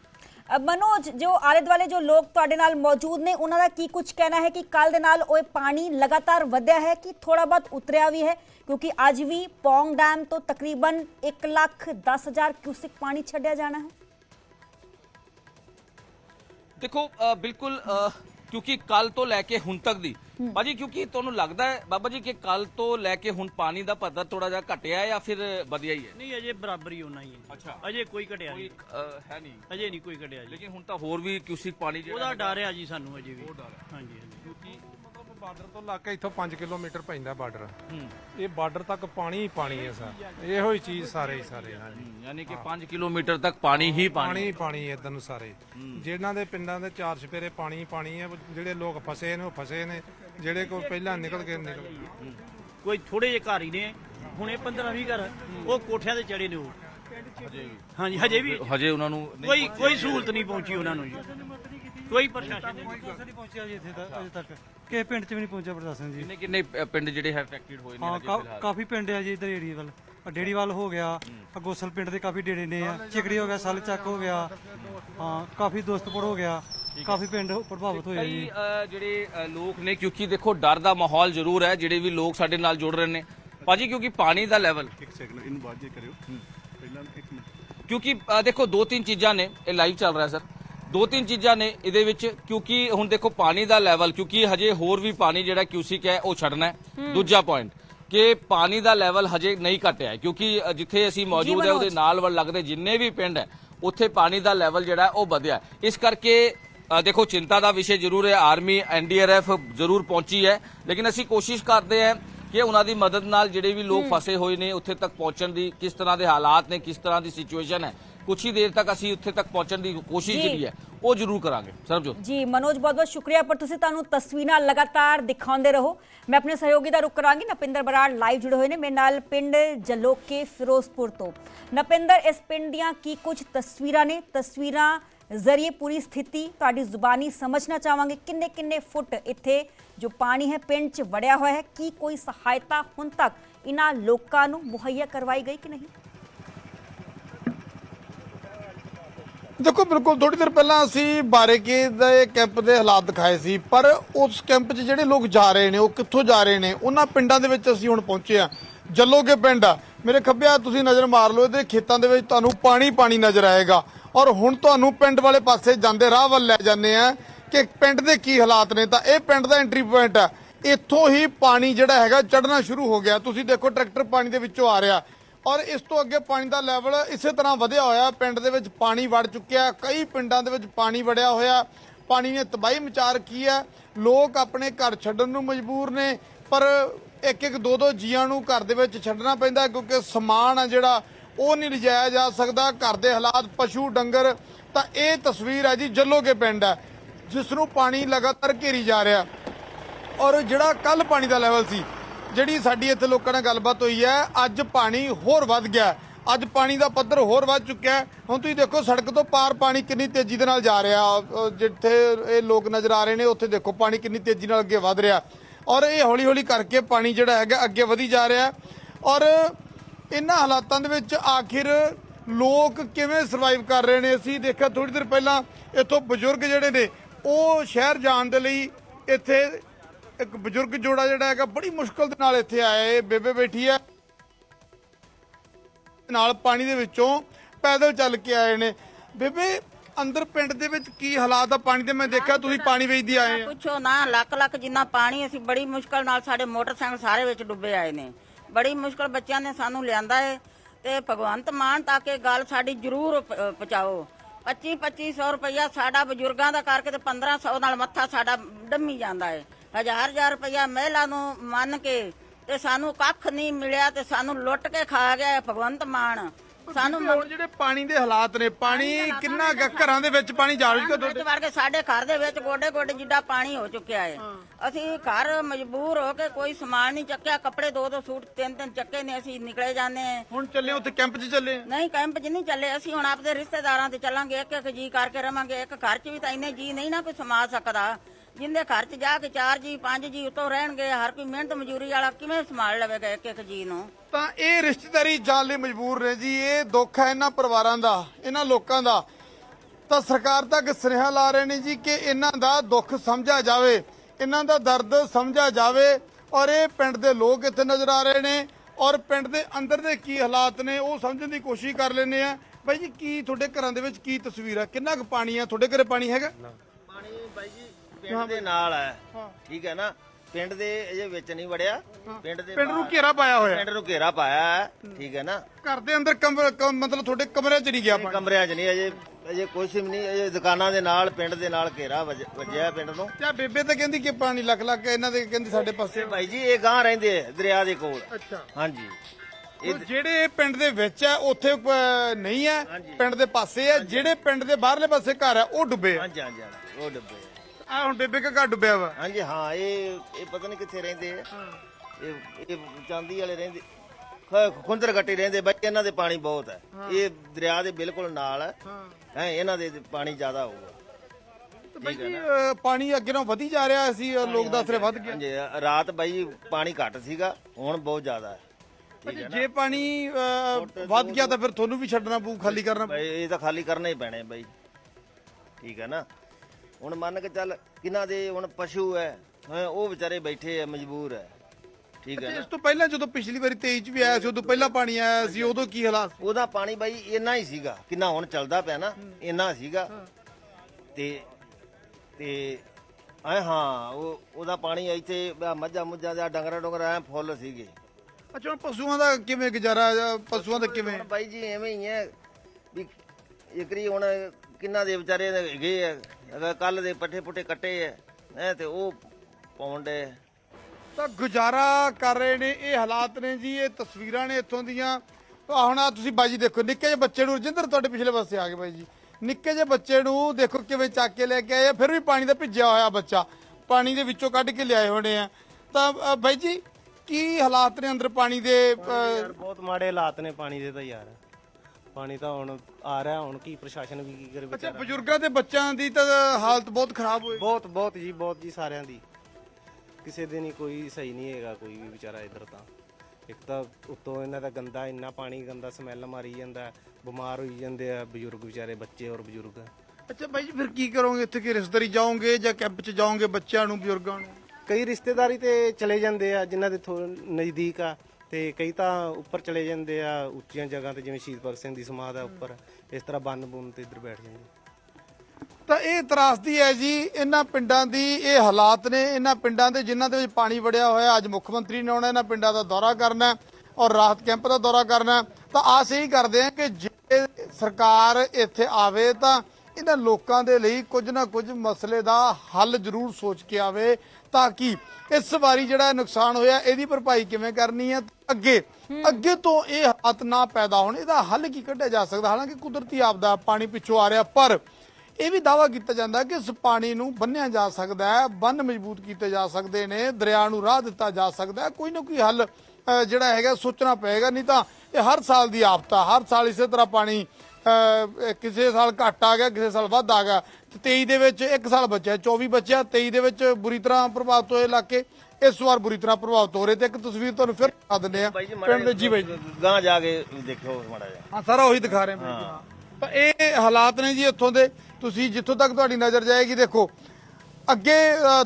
ਮਨੋਜ ਜੋ ਆਲੇ ਦੁਆਲੇ ਜੋ ਲੋਕ ਤੁਹਾਡੇ ਨਾਲ ਮੌਜੂਦ ਨੇ ਉਹਨਾਂ ਦਾ ਕੀ ਕੁਝ ਕਹਿਣਾ ਹੈ ਕਿ ਕੱਲ ਦੇ ਨਾਲ ਉਹ ਪਾਣੀ ਲਗਾਤਾਰ ਵਧਿਆ ਹੈ ਕਿ ਥੋੜਾ ਬਹੁਤ ਉਤਰਿਆ ਵੀ ਹੈ? ਕਿਉਂਕਿ ਅੱਜ ਵੀ ਪੌਂਗ ਡੈਮ ਤੋਂ ਤਕਰੀਬਨ 1 ਲੱਖ 10 ਹਜ਼ਾਰ ਕਿਊਸਿਕ ਪਾਣੀ ਛੱਡਿਆ ਜਾਣਾ ਹੈ। ਦੇਖੋ ਬਿਲਕੁਲ ਕਿਉਂਕਿ ਕੱਲ ਤੋਂ ਲੈ ਕੇ ਹੁਣ ਤੱਕ ਦੀ। ਬਾਜੀ ਕਿਉਂਕਿ ਤੁਹਾਨੂੰ ਲੱਗਦਾ ਹੈ ਬਾਬਾ ਜੀ ਕਿ ਕੱਲ ਤੋਂ ਲੈ ਕੇ ਹੁਣ ਪਾਣੀ ਦਾ ਪੱਧਰ ਥੋੜਾ ਜਿਹਾ ਘਟਿਆ ਹੈ ਜਾਂ ਫਿਰ ਵਧਿਆ ਹੀ ਹੈ? ਨਹੀਂ ਅਜੇ ਬਰਾਬਰ ਹੀ ਹੋਣਾ ਹੀ ਹੈ ਅੱਛਾ। ਅਜੇ ਕੋਈ ਘਟਿਆ ਨਹੀਂ। ਹੈ ਨਹੀਂ। ਅਜੇ ਨਹੀਂ ਕੋਈ ਘਟਿਆ ਜੀ। ਲੇਕਿਨ ਹੁਣ ਤਾਂ ਹੋਰ ਵੀ ਕਿਊਸਿਕ ਪਾਣੀ ਜਿਹੜਾ ਉਹਦਾ ਡਰ ਆ ਜੀ ਸਾਨੂੰ ਅਜੇ ਵੀ। ਹਾਂਜੀ ਹਾਂਜੀ। ਕਿਉਂਕਿ ਬਾਰਡਰ ਤੋਂ ਲੱਗ ਕੇ ਇੱਥੋਂ 5 ਕਿਲੋਮੀਟਰ ਪੈਂਦਾ ਬਾਰਡਰ। ਹੂੰ। ਇਹ ਬਾਰਡਰ ਤੱਕ ਪਾਣੀ ਹੀ ਪਾਣੀ ਹੈ ਸਰ। ਇਹੋ ਹੀ ਚੀਜ਼ ਸਾਰੇ ਹੀ ਸਾਰੇ ਹਾਂਜੀ। ਯਾਨੀ ਕਿ 5 ਕਿਲੋਮੀਟਰ ਤੱਕ ਪਾਣੀ ਹੀ ਪਾਣੀ ਪਾਣੀ ਹੀ ਪਾਣੀ ਇਧਰ ਨੂੰ ਸਾਰੇ। ਜਿਨ੍ਹਾਂ ਦੇ ਪਿੰਡਾਂ ਦੇ ਚਾਰ ਛਪੇਰੇ ਪਾਣੀ ਹੀ ਪਾਣੀ ਹੈ ਜਿਹੜੇ ਲੋਕ ਫਸੇ ਨੇ ਉਹ ਫਸੇ ਨੇ। ਜਿਹੜੇ ਕੋਈ ਪਹਿਲਾਂ ਨਿਕਲ ਕੇ ਨਿਕਲ ਗਏ ਕੋਈ ਥੋੜੇ ਜਿਹੇ ਘਰ ਹੀ ਨੇ। ਹੁਣੇ 15 20 ਘਰ ਉਹ ਕੋਠਿਆਂ ਤੇ ਚੜੇ ਨੇ ਉਹ। ਹਾਂਜੀ ਹਜੇ ਵੀ। ਹਜੇ ਉਹਨਾਂ ਨੂੰ ਨਹੀਂ ਕੋਈ ਕੋਈ ਸਹੂਲਤ ਨਹੀਂ ਪਹੁੰਚੀ ਉਹਨਾਂ ਨੂੰ ਜੀ। ਕੋਈ ਪ੍ਰਸ਼ਾਸਨ ਨਹੀਂ ਨਹੀਂ ਪਹੁੰਚਿਆ ਜੀ ਇੱਥੇ ਤੱਕ ਅਜੇ ਤੱਕ। ਕਿਸੇ ਪਿੰਡ 'ਚ ਵੀ ਨਹੀਂ ਪਹੁੰਚਿਆ ਪ੍ਰਸ਼ਾਸਨ ਜੀ। ਕਿੰਨੇ ਕਿੰਨੇ ਪਿੰਡ ਜਿਹੜੇ ਹੈ ਅਫੈਕਟਡ ਹੋਏ ਨੇ ਹਾਂ ਹਜੇ ਕਾ- ਫਿਲਹਾਲ? ਕਾਫੀ ਪਿੰਡ ਆ ਜੀ ਇਧਰ ਏਰੀਆ ਵੱਲ। ਡੇੜੀਵਾਲ ਹੋ ਗਿਆ ਗੋਸਲ ਪਿੰਡ ਦੇ ਕਾਫੀ ਡੇੜੇ ਨੇ ਆ ਚਿਕੜੀ ਹੋ ਗਿਆ ਸਲ ਚੱਕ ਹੋ ਗਿਆ ਹਾਂ ਕਾਫੀ ਦੋਸਤਪੁਰ ਹੋ ਗਿਆ ਕਾਫੀ ਪਿੰਡ ਪ੍ਰਭਾਵਿਤ ਹੋਏ ਜੀ। ਕਈ ਅ, ਜਿਹੜੇ ਅ, ਲੋਕ ਨੇ ਕਿਉਂਕਿ ਦੇਖੋ ਡਰ ਦਾ ਮਾਹੌਲ ਜ਼ਰੂਰ ਹੈ ਜਿਹੜੇ ਵੀ ਲੋਕ ਸਾਡੇ ਨਾਲ ਜੁੜ ਰਹੇ ਨੇ। ਭਾਜੀ ਕਿਉਂਕਿ ਪਾਣੀ ਦਾ ਲੈਵਲ ਇੱਕ ਸੈਕਿੰਡ ਇਹਨੂੰ ਬਾਅਦ ਜੇ ਕਰਿਓ ਪਹਿਲਾਂ ਇੱਕ ਮਿੰਟ। ਕਿਉਂਕਿ ਅ, ਦੇਖੋ ਦੋ ਤਿੰਨ ਚੀਜ਼ਾਂ ਨੇ ਇਹ ਲਾਈਵ ਚੱਲ ਰਿਹਾ ਸਰ ਦੋ ਤਿੰਨ ਚੀਜ਼ਾਂ ਨੇ ਇਹਦੇ ਵਿੱਚ ਕਿਉਂਕਿ ਹੁਣ ਦੇਖੋ ਪਾਣੀ ਦਾ ਲੈਵਲ ਕਿਉਂਕਿ ਹਜੇ ਹੋਰ ਵੀ ਪਾਣੀ ਜਿਹੜਾ ਕਿਊਸਿਕ ਹੈ ਉਹ ਛੱਡਣਾ ਹੈ ਦੂਜਾ ਪੁਆਇੰਟ ਕਿ ਪਾਣੀ ਦਾ ਲੈਵਲ ਹਜੇ ਨਹੀਂ ਘਟਿਆ ਕਿਉਂਕਿ ਜਿੱਥੇ ਅਸੀਂ ਮੌਜੂਦ ਹੈ ਉਹਦੇ। ਨਾਲ ਵੱਲ ਲੱਗਦੇ ਜਿੰਨੇ ਵੀ ਪਿੰਡ ਹੈ ਉੱਥੇ ਪਾਣੀ ਦਾ ਲੈਵਲ ਜਿਹੜਾ ਉਹ ਵਧਿਆ। ਇਸ ਕਰਕੇ ਦੇਖੋ ਚਿੰਤਾ ਦਾ ਵਿਸ਼ੇ ਜ਼ਰੂਰ ਹੈ ਆਰਮੀ ਐਨਡੀਆਰਐਫ ਜ਼ਰੂਰ ਪਹੁੰਚੀ ਹੈ ਲੇਕਿਨ ਅਸੀਂ ਕੋਸ਼ਿਸ਼ ਕਰਦੇ ਹਾਂ ਕਿ ਉਹਨਾਂ ਦੀ ਮਦਦ ਨਾਲ ਜਿਹੜੇ ਵੀ ਲੋਕ ਫਸੇ ਹੋਏ ਨੇ ਉੱਥੇ ਤੱਕ ਪਹੁੰਚਣ ਦੀ ਕਿਸ ਤਰ੍ਹਾਂ ਦੇ ਹਾਲਾਤ ਨੇ ਕਿਸ ਤਰ੍ਹਾਂ ਦੀ ਸਿਚੁਏਸ਼ਨ ਹੈ ਕੁਛ ਹੀ ਦੇਰ ਤੱਕ ਅਸੀਂ ਉੱਥੇ ਤੱਕ ਪਹੁੰਚਣ ਦੀ ਕੋਸ਼ਿਸ਼। ਜਿਹੜੀ ਹੈ ਉਹ ਜ਼ਰੂਰ ਕਰਾਂਗੇ। ਸਰਬਜੋਤ। ਜੀ ਮਨੋਜ ਬਹੁਤ ਬਹੁਤ ਸ਼ੁਕਰੀਆ ਪਰ ਤੁਸੀਂ ਤੁਹਾਨੂੰ ਤਸਵੀਰਾਂ ਲਗਾਤਾਰ ਦਿਖਾਉਂਦੇ ਰਹੋ। ਮੈਂ ਆਪਣੇ ਸਹਿਯੋਗੀ ਦਾ ਰੁਕ ਕਰਾਂਗੀ। ਨਪਿੰਦਰ ਬਰਾੜ ਲਾਈਵ ਜੁੜੇ ਹੋਏ ਨੇ ਮੇਰੇ ਨਾਲ ਪਿੰਡ ਜਲੋਕੇ ਫਿਰੋਜ਼ਪੁਰ ਤੋਂ। ਨਪਿੰਦਰ ਇਸ ਪਿੰਡ ਦੀਆਂ ਕੀ ਕੁਝ ਤਸਵੀਰਾਂ ਨੇ? ਤਸਵੀਰਾਂ ਜ਼ਰੀਏ ਪੂਰੀ ਸਥਿਤੀ ਤੁਹਾਡੀ ਜ਼ੁਬਾਨੀ ਸਮਝਣਾ ਚਾਹਾਂਗੇ। ਕਿੰਨੇ ਕਿੰਨੇ ਫੁੱਟ ਇੱਥੇ ਜੋ ਪਾਣੀ ਹੈ ਪਿੰਡ 'ਚ ਵੜਿਆ ਹੋਇਆ ਹੈ? ਕੀ ਕੋਈ ਸਹਾਇਤਾ ਹੁਣ ਤੱਕ ਇਹਨਾਂ ਲੋਕਾਂ ਨੂੰ ਮੁਹੱਈਆ ਕਰਵਾਈ ਗਈ ਕਿ ਨਹੀਂ? ਦੇਖੋ, ਬਿਲਕੁਲ ਥੋੜੀ ਦੇਰ ਪਹਿਲਾਂ ਅਸੀਂ ਬਾਰੇਕੇ ਦੇ ਕੈਂਪ ਦੇ ਹਾਲਾਤ ਦਿਖਾਏ ਸੀ, ਪਰ ਉਸ ਕੈਂਪ 'ਚ ਜਿਹੜੇ ਲੋਕ ਜਾ ਰਹੇ ਨੇ, ਉਹ ਕਿੱਥੋਂ ਜਾ ਰਹੇ ਨੇ, ਉਹਨਾਂ ਪਿੰਡਾਂ ਦੇ ਵਿੱਚ ਅਸੀਂ ਹੁਣ ਪਹੁੰਚੇ ਆ ਜੱਲੋਗੇ ਪਿੰਡ ਆ ਮੇਰੇ ਖੱਬਿਆ ਤੁਸੀਂ ਨਜ਼ਰ ਮਾਰ ਲਓ, ਇਹਦੇ ਖੇਤਾਂ ਦੇ ਵਿੱਚ ਤੁਹਾਨੂੰ ਪਾਣੀ ਪਾਣੀ ਨਜ਼ਰ ਆਏਗਾ। ਔਰ ਹੁਣ ਤੁਹਾਨੂੰ ਪਿੰਡ ਵਾਲੇ ਪਾਸੇ ਜਾਂਦੇ ਰਾਹ ਵੱਲ ਲੈ ਜਾਂਦੇ ਆ ਕਿ ਪਿੰਡ ਦੇ ਕੀ ਹਾਲਾਤ ਨੇ। ਤਾਂ ਇਹ ਪਿੰਡ ਦਾ ਐਂਟਰੀ ਪੁਆਇੰਟ ਆ ਇੱਥੋਂ ਹੀ ਪਾਣੀ ਜਿਹੜਾ ਹੈਗਾ ਚੜਨਾ ਸ਼ੁਰੂ ਹੋ ਗਿਆ। ਤੁਸੀਂ ਦੇਖੋ, ਟਰੈਕਟਰ ਪਾਣੀ ਦੇ ਵਿੱਚੋਂ ਆ ਰਿਹਾ। ਔਰ ਇਸ ਤੋਂ ਅੱਗੇ ਪਾਣੀ ਦਾ ਲੈਵਲ ਇਸੇ ਤਰ੍ਹਾਂ ਵਧਿਆ ਹੋਇਆ ਪਿੰਡ ਦੇ ਵਿੱਚ ਪਾਣੀ ਵੜ ਚੁੱਕਿਆ ਕਈ ਪਿੰਡਾਂ ਦੇ ਵਿੱਚ ਪਾਣੀ ਵੜਿਆ ਹੋਇਆ ਪਾਣੀ ਨੇ ਤਬਾਹੀ ਮਚਾ ਰੱਖੀ ਹੈ। ਲੋਕ ਆਪਣੇ ਘਰ ਛੱਡਣ ਨੂੰ ਮਜਬੂਰ ਨੇ, ਪਰ ਇੱਕ ਇੱਕ ਦੋ ਦੋ ਜੀਆਂ ਨੂੰ ਘਰ ਦੇ ਵਿੱਚ ਛੱਡਣਾ ਪੈਂਦਾ ਕਿਉਂਕਿ ਸਮਾਨ ਆ ਜਿਹੜਾ, ਉਹ ਨਹੀਂ ਲਿਜਾਇਆ ਜਾ ਸਕਦਾ। ਘਰ ਦੇ ਹਾਲਾਤ, ਪਸ਼ੂ, ਡੰਗਰ, ਤਾਂ ਇਹ ਤਸਵੀਰ ਹੈ ਜੀ ਜੱਲੋਗੇ ਪਿੰਡ ਹੈ, ਜਿਸ ਨੂੰ ਪਾਣੀ ਲਗਾਤਾਰ ਘੇਰੀ ਜਾ ਰਿਹਾ ਔਰ ਜਿਹੜਾ ਕੱਲ ਪਾਣੀ ਦਾ ਲੈਵਲ ਸੀ ਜਿਹੜੀ ਸਾਡੀ ਇੱਥੇ ਲੋਕਾਂ ਨਾਲ ਗੱਲਬਾਤ ਹੋਈ ਹੈ, ਅੱਜ ਪਾਣੀ ਹੋਰ ਵੱਧ ਗਿਆ ਅੱਜ ਪਾਣੀ ਦਾ ਪੱਧਰ ਹੋਰ ਵੱਧ ਚੁੱਕਿਆ ਹੁਣ ਤੁਸੀਂ ਦੇਖੋ, ਸੜਕ ਤੋਂ ਪਾਰ ਪਾਣੀ ਕਿੰਨੀ ਤੇਜ਼ੀ ਦੇ ਨਾਲ ਜਾ ਰਿਹਾ। ਜਿੱਥੇ ਇਹ ਲੋਕ ਨਜ਼ਰ ਆ ਰਹੇ ਨੇ, ਉੱਥੇ ਦੇਖੋ, ਪਾਣੀ ਕਿੰਨੀ ਤੇਜ਼ੀ ਨਾਲ ਅੱਗੇ ਵੱਧ ਰਿਹਾ। ਔਰ ਇਹ ਹੌਲੀ ਹੌਲੀ ਕਰਕੇ ਪਾਣੀ ਜਿਹੜਾ ਹੈਗਾ, ਅੱਗੇ ਵਧੀ ਜਾ ਰਿਹਾ ਔਰ ਇਹਨਾਂ ਹਾਲਾਤਾਂ ਦੇ ਵਿੱਚ ਆਖਿਰ ਲੋਕ ਕਿਵੇਂ ਸਰਵਾਈਵ ਕਰ ਰਹੇ ਨੇ? ਅਸੀਂ ਦੇਖਿਆ ਥੋੜੀ ਦੇਰ ਪਹਿਲਾਂ ਇੱਥੋਂ ਬਜ਼ੁਰਗ ਜਿਹੜੇ ਨੇ, ਉਹ ਸ਼ਹਿਰ ਜਾਣ ਦੇ ਲਈ ਇੱਥੇ ਇੱਕ ਬਜ਼ੁਰਗ ਜੋੜਾ ਜਿਹੜਾ ਹੈਗਾ ਬੜੀ ਮੁਸ਼ਕਲ ਦੇ ਨਾਲ ਇੱਥੇ ਆਇਆ ਇਹ ਬੇਬੇ ਬੈਠੀ ਹੈ। ਨਾਲ ਪਾਣੀ ਦੇ ਵਿੱਚੋਂ ਪੈਦਲ ਚੱਲ ਕੇ ਆਏ ਨੇ। ਬੇਬੇ ਅੰਦਰ ਪਿੰਡ ਦੇ ਵਿੱਚ ਕੀ ਹਾਲਾਤ ਆ? ਪਾਣੀ ਦੇ ਮੈਂ ਦੇਖਿਆ ਤੁਸੀਂ ਪਾਣੀ ਵੇਚਦੀ ਆਏ ਆ ਪੁੱਛੋ ਨਾ ਲੱਖ ਲੱਖ ਜਿੰਨਾ ਪਾਣੀ ਅਸੀਂ ਬੜੀ ਮੁਸ਼ਕਲ ਨਾਲ ਸਾਡੇ ਮੋਟਰਸਾਈਕਲ ਸਾਰੇ ਵਿੱਚ ਡੁੱਬੇ ਆਏ ਨੇ। ਬੜੀ ਮੁਸ਼ਕਲ ਬੱਚਿਆਂ ਨੇ ਸਾਨੂੰ ਲਿਆਂਦਾ ਏ ਤੇ ਭਗਵੰਤ ਮਾਨ ਤਾਂ ਕਿ ਗੱਲ ਸਾਡੀ ਜ਼ਰੂਰ ਪਹੁੰਚਾਓ। 25 2500 ਰੁਪਇਆ ਸਾਡਾ ਬਜ਼ੁਰਗਾਂ ਦਾ ਕਰਕੇ ਤੇ 1500 ਨਾਲ ਮੱਥਾ ਸਾਡਾ ਡੰਮੀ ਜਾਂਦਾ ਏ। ਹਜ਼ਾਰ ਹਜ਼ਾਰ ਰੁਪਇਆ ਮਹਿਲਾ ਨੂੰ ਮੰਨ ਕੇ ਤੇ ਸਾਨੂੰ ਕੱਖ ਨਹੀਂ ਮਿਲਿਆ ਤੇ ਸਾਨੂੰ ਲੁੱਟ ਕੇ ਖਾ ਗਿਆ ਇਹ ਭਗਵੰਤ ਮਾਨ। ਸਾਨੂੰ ਹੁਣ ਜਿਹੜੇ ਪਾਣੀ ਦੇ ਹਾਲਾਤ ਨੇ ਪਾਣੀ ਕਿੰਨਾ ਕੁ ਘਰਾਂ ਦੇ ਵਿੱਚ ਪਾਣੀ ਜਾ ਰਿਹਾ ਵਿੱਚ ਵੜ ਕੇ ਸਾਡੇ ਘਰ ਦੇ ਵਿੱਚ ਗੋਡੇ ਗੋਡੇ ਜਿੱਡਾ ਪਾਣੀ ਹੋ ਚੁੱਕਿਆ ਹੈ। ਅਸੀਂ ਘਰ ਮਜਬੂਰ ਹੋ ਕੇ ਕੋਈ ਸਮਾਨ ਨਹੀਂ ਚੱਕਿਆ ਕੱਪੜੇ ਦੋ ਦੋ ਸੂਟ ਤਿੰਨ ਤਿੰਨ ਚੱਕੇ ਨੇ ਅਸੀਂ ਨਿਕਲੇ ਜਾਂਦੇ ਹਾਂ ਹੁਣ ਚੱਲੇ ਉੱਥੇ ਕੈਂਪ 'ਚ ਚੱਲੇ ਆ। ਨਹੀਂ ਕੈਂਪ 'ਚ ਨਹੀਂ ਚੱਲੇ ਅਸੀਂ ਹੁਣ ਆਪਦੇ ਰਿਸ਼ਤੇਦਾਰਾਂ ਤੇ ਚੱਲਾਂਗੇ ਇੱਕ ਇੱਕ ਜੀ ਕਰਕੇ ਰਵਾਂਗੇ ਇੱਕ ਘਰ 'ਚ ਵੀ ਤਾਂ ਇੰਨੇ ਜੀ ਨਹੀਂ ਨਾ ਕੋਈ ਸਮਾ ਸਕਦਾ। ਜਿੰਦੇ ਘਰ 'ਚ ਜਾ ਕੇ ਚਾਰ ਜੀ ਪੰਜ ਜੀ ਉਤੋਂ ਰਹਿਣਗੇ ਹਰ ਕੋਈ ਮਿਹਨਤ ਮਜ਼ਦੂਰੀ ਵਾਲਾ ਕਿਵੇਂ ਸੰਭਾਲ ਲਵੇਗਾ ਇੱਕ ਇੱਕ ਜੀ ਨੂੰ? ਤਾਂ ਇਹ ਰਿਸ਼ਤੇਦਾਰੀ ਜਾਣ ਲਈ ਮਜਬੂਰ ਨੇ ਜੀ ਇਹ ਦੁੱਖ ਹੈ ਇਹਨਾਂ ਪਰਿਵਾਰਾਂ ਦਾ ਇਹਨਾਂ ਲੋਕਾਂ ਦਾ। ਤਾਂ ਸਰਕਾਰ ਤੱਕ ਸੁਨੇਹਾ ਲਾ ਰਹੇ ਨੇ ਜੀ ਕਿ ਇਹਨਾਂ ਦਾ ਦੁੱਖ ਸਮਝਿਆ ਜਾਵੇ ਇਹਨਾਂ ਦਾ ਦਰਦ ਸਮਝਿਆ ਜਾਵੇ ਔਰ ਇਹ ਪਿੰਡ ਦੇ ਲੋਕ ਇੱਥੇ ਨਜ਼ਰ ਆ ਰਹੇ ਨੇ ਔਰ ਪਿੰਡ ਦੇ ਅੰਦਰ ਦੇ ਕੀ ਹਾਲਾਤ ਨੇ ਉਹ ਸਮਝਣ ਦੀ ਕੋਸ਼ਿਸ਼ ਕਰ ਲੈਨੇ ਆ। ਬਾਈ ਜੀ ਕੀ ਤੁਹਾਡੇ ਘਰਾਂ ਦੇ ਵਿੱਚ ਕੀ ਤਸਵੀਰ ਆ? ਕਿੰਨਾ ਕੁ ਪਾਣੀ ਆ? ਤੁਹਾਡੇ ਘਰੇ ਪਾਣੀ ਹੈਗਾ? ਪਿੰਡ ਦੇ ਨਾਲ ਹੈ। ਠੀਕ ਹੈ ਨਾ? ਪਿੰਡ ਦੇ ਅਜੇ ਵਿੱਚ ਨਹੀਂ ਵੜਿਆ। ਪਿੰਡ ਦੇ ਪਿੰਡ ਨੂੰ ਘੇਰਾ ਪਾਇਆ ਹੋਇਆ। ਪਿੰਡ ਨੂੰ ਘੇਰਾ ਪਾਇਆ ਹੈ। ਠੀਕ ਹੈ ਨਾ? ਘਰ ਦੇ ਅੰਦਰ ਕਮਰ ਕਮ- ਮਤਲਬ ਤੁਹਾਡੇ ਕਮਰਿਆਂ 'ਚ ਨਹੀਂ ਗਿਆ ਪਾਣੀ? ਕਮਰਿਆਂ 'ਚ ਨਹੀਂ ਅਜੇ ਅਜੇ ਕੁਛ ਵੀ ਨਹੀਂ ਅਜੇ ਦੁਕਾਨਾਂ ਦੇ ਨਾਲ ਪਿੰਡ ਦੇ ਨਾਲ ਘੇਰਾ ਵੱਜ- ਵੱਜਿਆ ਪਿੰਡ ਨੂੰ। ਤੇ ਬੇਬੇ ਤਾਂ ਕਹਿੰਦੀ ਕਿ ਪਾਣੀ ਲੱਖ ਲੱਖ ਇਹਨਾਂ ਦੇ ਕਹਿੰਦੀ ਸਾਡੇ ਪਾਸੇ। ਤੇ ਭਾਈ ਜੀ ਇਹ ਗਾਂ ਰਹਿੰਦੇ ਆ ਦਰਿਆ ਦੇ ਕੋਲ। ਅੱਛਾ। ਹਾਂਜੀ। ਉਹ ਜਿਹੜੇ ਪਿੰਡ ਦੇ ਵਿੱਚ ਹੈ ਉੱਥੇ ਅਹ, ਨਹੀਂ ਹੈ ਪਿੰਡ ਦੇ ਪਾਸੇ ਹੈ ਜਿਹੜੇ ਪਿੰਡ ਦੇ ਬਾਹਰਲੇ ਪਾਸੇ ਘਰ ਹੈ ਉਹ ਡੁੱਬੇ ਆ। ਹਾਂਜੀ ਹਾਂਜੀ ਹਾਂਜੀ, ਉਹ ਡੱਬੇ ਆਹ ਹੁਣ ਬੇਬੇ ਦਾ ਘਰ ਡੁੱਬਿਆ ਵਾ। ਹਾਂਜੀ ਹਾਂ ਇਹ ਇਹ ਪਤਾ ਨਹੀਂ ਕਿੱਥੇ ਰਹਿੰਦੇ ਆ। ਇਹ ਇਹ ਚਾਂਦੀ ਵਾਲੇ ਰਹਿੰਦੇ ਖ- ਖੁੰਦਰ ਗੱਟੀ ਰਹਿੰਦੇ ਬਾਈ ਇਹਨਾਂ ਦੇ ਪਾਣੀ ਬਹੁਤ ਹੈ। ਇਹ ਦਰਿਆ ਦੇ ਬਿਲਕੁਲ ਨਾਲ ਹੈ। ਹੈ ਇਹਨਾਂ ਦੇ ਪਾਣੀ ਜ਼ਿਆਦਾ ਹੋਊਗਾ। ਤੇ ਬਾਈ ਜੀ ਅਹ, ਪਾਣੀ ਅੱਗੇ ਨਾਲੋਂ ਵਧੀ ਜਾ ਰਿਹਾ ਸੀ ਅਹ, ਲੋਕ ਦੱਸ ਰਹੇ ਵੱਧ ਗਿਆ। ਹਾਂਜੀ ਰਾਤ ਬਾਈ ਪਾਣੀ ਘੱਟ ਸੀਗਾ ਹੁਣ ਬਹੁਤ ਜ਼ਿਆਦਾ ਹੈ ਜੇ ਪਾਣੀ ਅਹ, ਵੱਧ ਗਿਆ ਤਾਂ ਫਿਰ ਤੁਹਾਨੂੰ ਵੀ ਛੱਡਣਾ ਪਊ ਖਾਲੀ ਕਰਨਾ ਪਊ ਬਾਈ ਇਹ ਤਾਂ ਖਾਲੀ ਕਰਨੇ ਹੀ ਪੈਣੇ ਬਾਈ। ਠੀਕ ਹੈ ਨਾ? ਹੁਣ ਮੰਨ ਕੇ ਚੱਲ ਕਿਨਾਂ ਦੇ ਹੁਣ ਪਸ਼ੂ ਹੈ ਹੈਂ, ਉਹ ਵਿਚਾਰੇ ਬੈਠੇ ਆ ਮਜਬੂਰ ਹੈ। ਠੀਕ ਹੈ ਇਸ ਨਾ? ਤੋਂ ਪਹਿਲਾਂ ਜਦੋਂ ਪਿਛਲੀ ਵਾਰੀ 23 ਚ ਵੀ ਆਇਆ ਸੀ ਉਦੋਂ ਪਹਿਲਾਂ ਪਾਣੀ ਆਇਆ ਸੀ ਉਦੋਂ ਕੀ ਹਾਲਾਤ ਸੀ? ਉਹਦਾ ਪਾਣੀ ਬਾਈ ਇੰਨਾ ਹੀ ਸੀਗਾ ਕਿੰਨਾ ਹੁਣ ਚੱਲਦਾ ਪਿਆ ਨਾ ਇੰਨਾ ਸੀਗਾ। ਤੇ ਤੇ ਐ ਹਾਂ ਉਹ ਉਹਦਾ ਪਾਣੀ ਇੱਥੇ ਆਹ ਮੱਝਾਂ ਮੁੱਝਾਂ ਦਾ ਡੰਗਰਾ ਡੰਗਰਾ ਐ ਫੁੱਲ ਸੀਗੇ। ਅੱਛਾ ਹੁਣ ਪਸ਼ੂਆਂ ਦਾ ਕਿਵੇਂ ਗੁਜ਼ਾਰਾ ਜਾਂ ਪਸ਼ੂਆਂ ਦਾ ਕਿਵੇਂ? ਹੁਣ ਬਾਈ ਜੀ ਐਵੇਂ ਹੀ ਹੈ ਵੀ ਇਕਰੀ ਹੁਣ ਕਿੰਨਾ ਦੇ ਵਿਚਾਰੇ ਹੈਗੇ ਆ? ਕੱਲ ਦੇ ਪੱਠੇ ਪੁੱਠੇ ਕੱਟੇ ਆ ਹੈ ਤੇ ਉਹ ਪਾਉਣ ਦੇ ਤਾਂ ਗੁਜ਼ਾਰਾ ਕਰ ਰਹੇ ਨੇ ਇਹ ਹਾਲਾਤ ਨੇ ਜੀ ਇਹ ਤਸਵੀਰਾਂ ਨੇ ਇੱਥੋਂ ਦੀਆਂ। ਆਹ ਹੁਣ ਆਹ ਤੁਸੀਂ ਬਾਈ ਜੀ ਦੇਖੋ ਨਿੱਕੇ ਜਿਹੇ ਬੱਚੇ ਨੂੰ ਰਜਿੰਦਰ ਤੁਹਾਡੇ ਪਿਛਲੇ ਪਾਸੇ ਆ ਗਏ ਬਾਈ ਜੀ। ਨਿੱਕੇ ਜਿਹੇ ਬੱਚੇ ਨੂੰ ਦੇਖੋ ਕਿਵੇਂ ਚੱਕ ਕੇ ਲੈ ਕੇ ਆਏ ਆ ਫਿਰ ਵੀ ਪਾਣੀ ਦਾ ਭਿੱਜਿਆ ਹੋਇਆ ਬੱਚਾ। ਪਾਣੀ ਦੇ ਵਿੱਚੋਂ ਕੱਢ ਕੇ ਲਿਆਏ ਹੋਣੇ ਆ। ਤਾਂ ਬਾਈ ਜੀ ਕੀ ਹਾਲਾਤ ਨੇ ਅੰਦਰ ਪਾਣੀ ਦੇ ਬਹੁਤ ਮਾੜੇ ਹਾਲਾਤ ਨੇ ਪਾਣੀ ਦੇ ਤਾਂ ਯਾਰ। ਪਾਣੀ ਤਾਂ ਹੁਣ ਆ ਰਿਹਾ ਹੁਣ ਕੀ ਪ੍ਰਸ਼ਾਸਨ ਵੀ ਕੀ ਕਰੇ ਅੱਛਾ ਵਿਚਾਰਾ ਬਜ਼ੁਰਗਾਂ ਤੇ ਬੱਚਿਆਂ ਦੀ ਤਾਂ ਹਾਲਤ ਬਹੁਤ ਖਰਾਬ ਹੋਈ। ਬਹੁਤ ਬਹੁਤ ਜੀ ਬਹੁਤ ਜੀ ਸਾਰਿਆਂ ਦੀ। ਕਿਸੇ ਦੇ ਨਹੀਂ ਕੋਈ ਸਹੀ ਨਹੀਂ ਹੈਗਾ ਕੋਈ ਵੀ ਵਿਚਾਰਾ ਇੱਧਰ ਤਾਂ। ਇੱਕ ਤਾਂ ਉੱਤੋਂ ਇਹਨਾਂ ਦਾ ਗੰਦਾ ਇੰਨਾ ਪਾਣੀ ਗੰਦਾ ਸਮੈਲ ਮਾਰੀ ਜਾਂਦਾ ਬਿਮਾਰ ਹੋਈ ਜਾਂਦੇ ਆ ਬਜ਼ੁਰਗ ਵਿਚਾਰੇ ਬੱਚੇ ਔਰ ਬਜ਼ੁਰਗ। ਅੱਛਾ ਬਾਈ ਜੀ ਫਿਰ ਕੀ ਕਰੋਗੇ? ਇੱਥੇ ਕੀ ਰਿਸ਼ਤੇਦਾਰੀ ਜਾਓਗੇ ਜਾਂ ਕੈਂਪ 'ਚ ਜਾਓਗੇ ਬੱਚਿਆਂ ਨੂੰ ਬਜ਼ੁਰਗਾਂ ਨੂੰ? ਕਈ ਰਿਸ਼ਤੇਦਾਰੀ ਤੇ ਚਲੇ ਜਾਂਦੇ ਆ ਜਿਨ੍ਹਾਂ ਦੇ ਥੋ- ਨਜ਼ਦੀਕ ਆ। ਤੇ ਕਈ ਤਾਂ ਉੱਪਰ ਚਲੇ ਜਾਂਦੇ ਆ ਉੱਚੀਆਂ ਜਗ੍ਹਾ ਤੇ ਜਿਵੇਂ ਸ਼ਹੀਦ ਭਗਤ ਸਿੰਘ ਦੀ ਸਮਾਧ ਆ ਉੱਪਰ ਇਸ ਤਰ੍ਹਾਂ ਬੰਨ ਬੁੰਨ ਤੇ ਇੱਧਰ ਬੈਠ ਜਾਂਦੇ ਤਾਂ ਇਹ ਤਰਾਸਦੀ ਹੈ ਜੀ ਇਹਨਾਂ ਪਿੰਡਾਂ ਦੀ ਇਹ ਹਾਲਾਤ ਨੇ ਇਹਨਾਂ ਪਿੰਡਾਂ ਦੇ ਜਿਨ੍ਹਾਂ ਦੇ ਵਿੱਚ ਪਾਣੀ ਵੜਿਆ ਹੋਇਆ ਅੱਜ ਮੁੱਖ ਮੰਤਰੀ ਨੇ ਆਉਣਾ ਇਹਨਾਂ ਪਿੰਡਾਂ ਦਾ ਦੌਰਾ ਕਰਨਾ ਹੈ ਔਰ ਰਾਹਤ ਕੈਂਪ ਦਾ ਦੌਰਾ ਕਰਨਾ ਹੈ। ਤਾਂ ਆਸ ਇਹੀ ਕਰਦੇ ਆ ਕਿ ਜੇ ਸਰਕਾਰ ਇੱਥੇ ਆਵੇ ਤਾਂ ਇਹਨਾਂ ਲੋਕਾਂ ਦੇ ਲਈ ਕੁਝ ਨਾ ਕੁਝ ਮਸਲੇ ਦਾ ਹੱਲ ਜ਼ਰੂਰ ਸੋਚ ਕੇ ਆਵੇ ਤਾਂ ਕਿ ਇਸ ਵਾਰੀ ਜਿਹੜਾ ਨੁਕਸਾਨ ਹੋਇਆ ਇਹਦੀ ਭਰਪਾਈ ਕਿਵੇਂ ਕਰਨੀ ਹੈ ਅੱਗੇ? ਅੱਗੇ ਤੋਂ ਇਹ ਹਾਲਾਤ ਨਾ ਪੈਦਾ ਹੋਣ ਇਹਦਾ ਹੱਲ ਕੀ ਕੱਢਿਆ ਜਾ ਸਕਦਾ? ਹਾਲਾਂਕਿ ਕੁਦਰਤੀ ਆਪਦਾ ਪਾਣੀ ਪਿੱਛੋਂ ਆ ਰਿਹਾ ਪਰ ਇਹ ਵੀ ਦਾਵਾ ਕੀਤਾ ਜਾਂਦਾ ਕਿ ਇਸ ਪਾਣੀ ਨੂੰ ਬੰਨਿਆ ਜਾ ਸਕਦਾ ਹੈ ਬੰਨ ਮਜ਼ਬੂਤ ਕੀਤੇ ਜਾ ਸਕਦੇ ਨੇ ਦਰਿਆ ਨੂੰ ਰਾਹ ਦਿੱਤਾ ਜਾ ਸਕਦਾ ਹੈ। ਕੋਈ ਨਾ ਕੋਈ ਹੱਲ ਜਿਹੜਾ ਹੈਗਾ ਸੋਚਣਾ ਪਏਗਾ ਨਹੀਂ ਤਾਂ ਇਹ ਹਰ ਸਾਲ ਦੀ ਆਫਤਾ ਹਰ ਸਾਲ ਇਸੇ ਤਰ੍ਹਾਂ ਪਾਣੀ ਕਿਸੇ ਸਾਲ ਘੱਟ ਆ ਗਿਆ ਕਿਸੇ ਸਾਲ ਵੱਧ ਆ ਗਿਆ। ਤੇ 23 ਦੇ ਵਿੱਚ ਇੱਕ ਸਾਲ ਬਚਿਆ 24 ਬਚਿਆ 23 ਦੇ ਵਿੱਚ ਬੁਰੀ ਤਰ੍ਹਾਂ ਪ੍ਰਭਾਵਿਤ ਹੋਏ ਇਲਾਕੇ। ਇਸ ਵਾਰ ਬੁਰੀ ਤਰ੍ਹਾਂ ਪ੍ਰਭਾਵਿਤ ਹੋ ਰਹੇ ਤੇ ਇੱਕ ਤਸਵੀਰ ਤੁਹਾਨੂੰ ਫਿਰ ਦਿਖਾ ਦਿੰਦੇ ਆ ਪਿੰਡ ਦੇ ਜੀ ਬਾਈ ਗਾਂ ਜਾ ਕੇ ਦੇਖਿਓ ਮਾੜਾ ਜਿਹਾ। ਹਾਂ ਸਾਰਾ ਉਹੀ ਦਿਖਾ ਰਹੇ ਹਾਂ ਤਾਂ ਇਹ ਹਾਲਾਤ ਨੇ ਜੀ ਇੱਥੋਂ ਦੇ। ਤੁਸੀਂ ਜਿੱਥੋਂ ਤੱਕ ਤੁਹਾਡੀ ਨਜ਼ਰ ਜਾਏਗੀ ਦੇਖੋ। ਅੱਗੇ